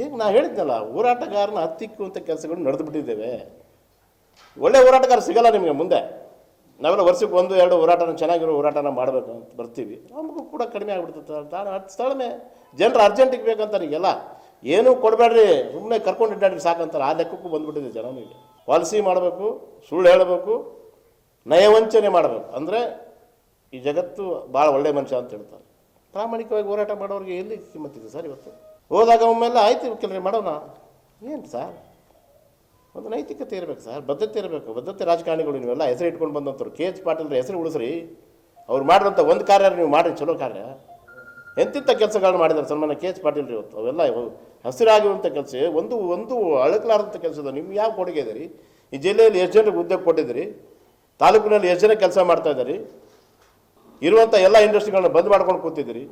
ಈಗ ನಾ ಹೇಳಿದ್ನಲ್ಲ, ಹೋರಾಟಗಾರನ ಹತ್ತಿಕ್ಕುವಂಥ ಕೆಲಸಗಳು ನಡೆದು ಬಿಟ್ಟಿದ್ದೇವೆ ಒಳ್ಳೆ ಹೋರಾಟಗಾರ ಸಿಗಲ್ಲ ನಿಮಗೆ ಮುಂದೆ. ನಾವೆಲ್ಲ ವರ್ಷಕ್ಕೆ ಒಂದು, ಎರಡು ಹೋರಾಟನ ಚೆನ್ನಾಗಿರೋ ಹೋರಾಟನ ಮಾಡಬೇಕು ಅಂತ ಬರ್ತೀವಿ. ನಮಗೂ ಕೂಡ ಕಡಿಮೆ ಆಗ್ಬಿಡ್ತದೆ. ತಾನು ಸ್ಥಳಮೆ ಜನರು ಅರ್ಜೆಂಟಿಗೆ ಬೇಕಂತಾರೆ ಈಗೆಲ್ಲ. ಏನೂ ಕೊಡಬೇಡ್ರಿ ಸುಮ್ಮನೆ ಕರ್ಕೊಂಡು ಇಡ್ಡಾಡ್ರಿ ಸಾಕಂತಾರೆ. ಆ ಲೆಕ್ಕಕ್ಕೂ ಬಂದ್ಬಿಟ್ಟಿದೆ ಜನನಿಗೆ ಪಾಲಿಸಿ ಮಾಡಬೇಕು, ಸುಳ್ಳು ಹೇಳಬೇಕು ನಯವಂಚನೆ ಮಾಡಬೇಕು. ಅಂದರೆ ಈ ಜಗತ್ತು ಭಾಳ ಒಳ್ಳೆ ಮನುಷ್ಯ ಅಂತ ಹೇಳ್ತಾರೆ. ಪ್ರಾಮಾಣಿಕವಾಗಿ ಹೋರಾಟ ಮಾಡೋರಿಗೆ ಎಲ್ಲಿ ಕಿಮ್ಮತ್ತಿದೆ ಸರ್ ಇವತ್ತು? ಹೋದಾಗ ಒಮ್ಮೆಲ್ಲ ಆಯ್ತು ಕೆಲವೇ ಮಾಡೋಣ. ಏನು ಸರ್? ಒಂದು ನೈತಿಕತೆ ಇರಬೇಕು ಸರ್, ಬದ್ಧತೆ ಇರಬೇಕು. ಬದ್ಧತೆ ರಾಜಕಾರಣಿಗಳು ನೀವೆಲ್ಲ ಹೆಸರು ಇಟ್ಕೊಂಡು ಬಂದಂಥವ್ರು. ಕೆ ಎಚ್ ಪಾಟೀಲ್ರ ಹೆಸರು ಉಳಿಸ್ರಿ. ಅವ್ರು ಮಾಡಿದಂಥ ಒಂದು ಕಾರ್ಯ ನೀವು ಮಾಡಿರಿ, ಚಲೋ ಕಾರ್ಯ. ಎಂತಿಂಥ ಕೆಲಸಗಳನ್ನ ಮಾಡಿದ್ದಾರೆ ಸನ್ಮಾನ ಕೆ ಎಚ್ ಪಾಟೀಲ್ ರೀ ಇವತ್ತು. ಅವೆಲ್ಲ ಹಸಿರಾಗಿರುವಂಥ ಕೆಲಸ, ಒಂದು ಒಂದು ಅಳಕಲಾರಂಥ ಕೆಲಸದ ನಿಮ್ಗೆ ಯಾವ ಕೊಡುಗೆ ಇದೆ ರೀ? ಈ ಜಿಲ್ಲೆಯಲ್ಲಿ ಎಷ್ಟು ಜನರಿಗೆ ಉದ್ಯೋಗ ಕೊಟ್ಟಿದ್ದೀರಿ? ತಾಲೂಕಿನಲ್ಲಿ ಎಷ್ಟು ಜನ ಕೆಲಸ ಮಾಡ್ತಾ ಇದ್ದಾರೆ? ಇರುವಂಥ ಎಲ್ಲ ಇಂಡಸ್ಟ್ರಿಗಳನ್ನ ಬಂದ್ ಮಾಡ್ಕೊಂಡು ಕೂತಿದ್ದೀರಿ.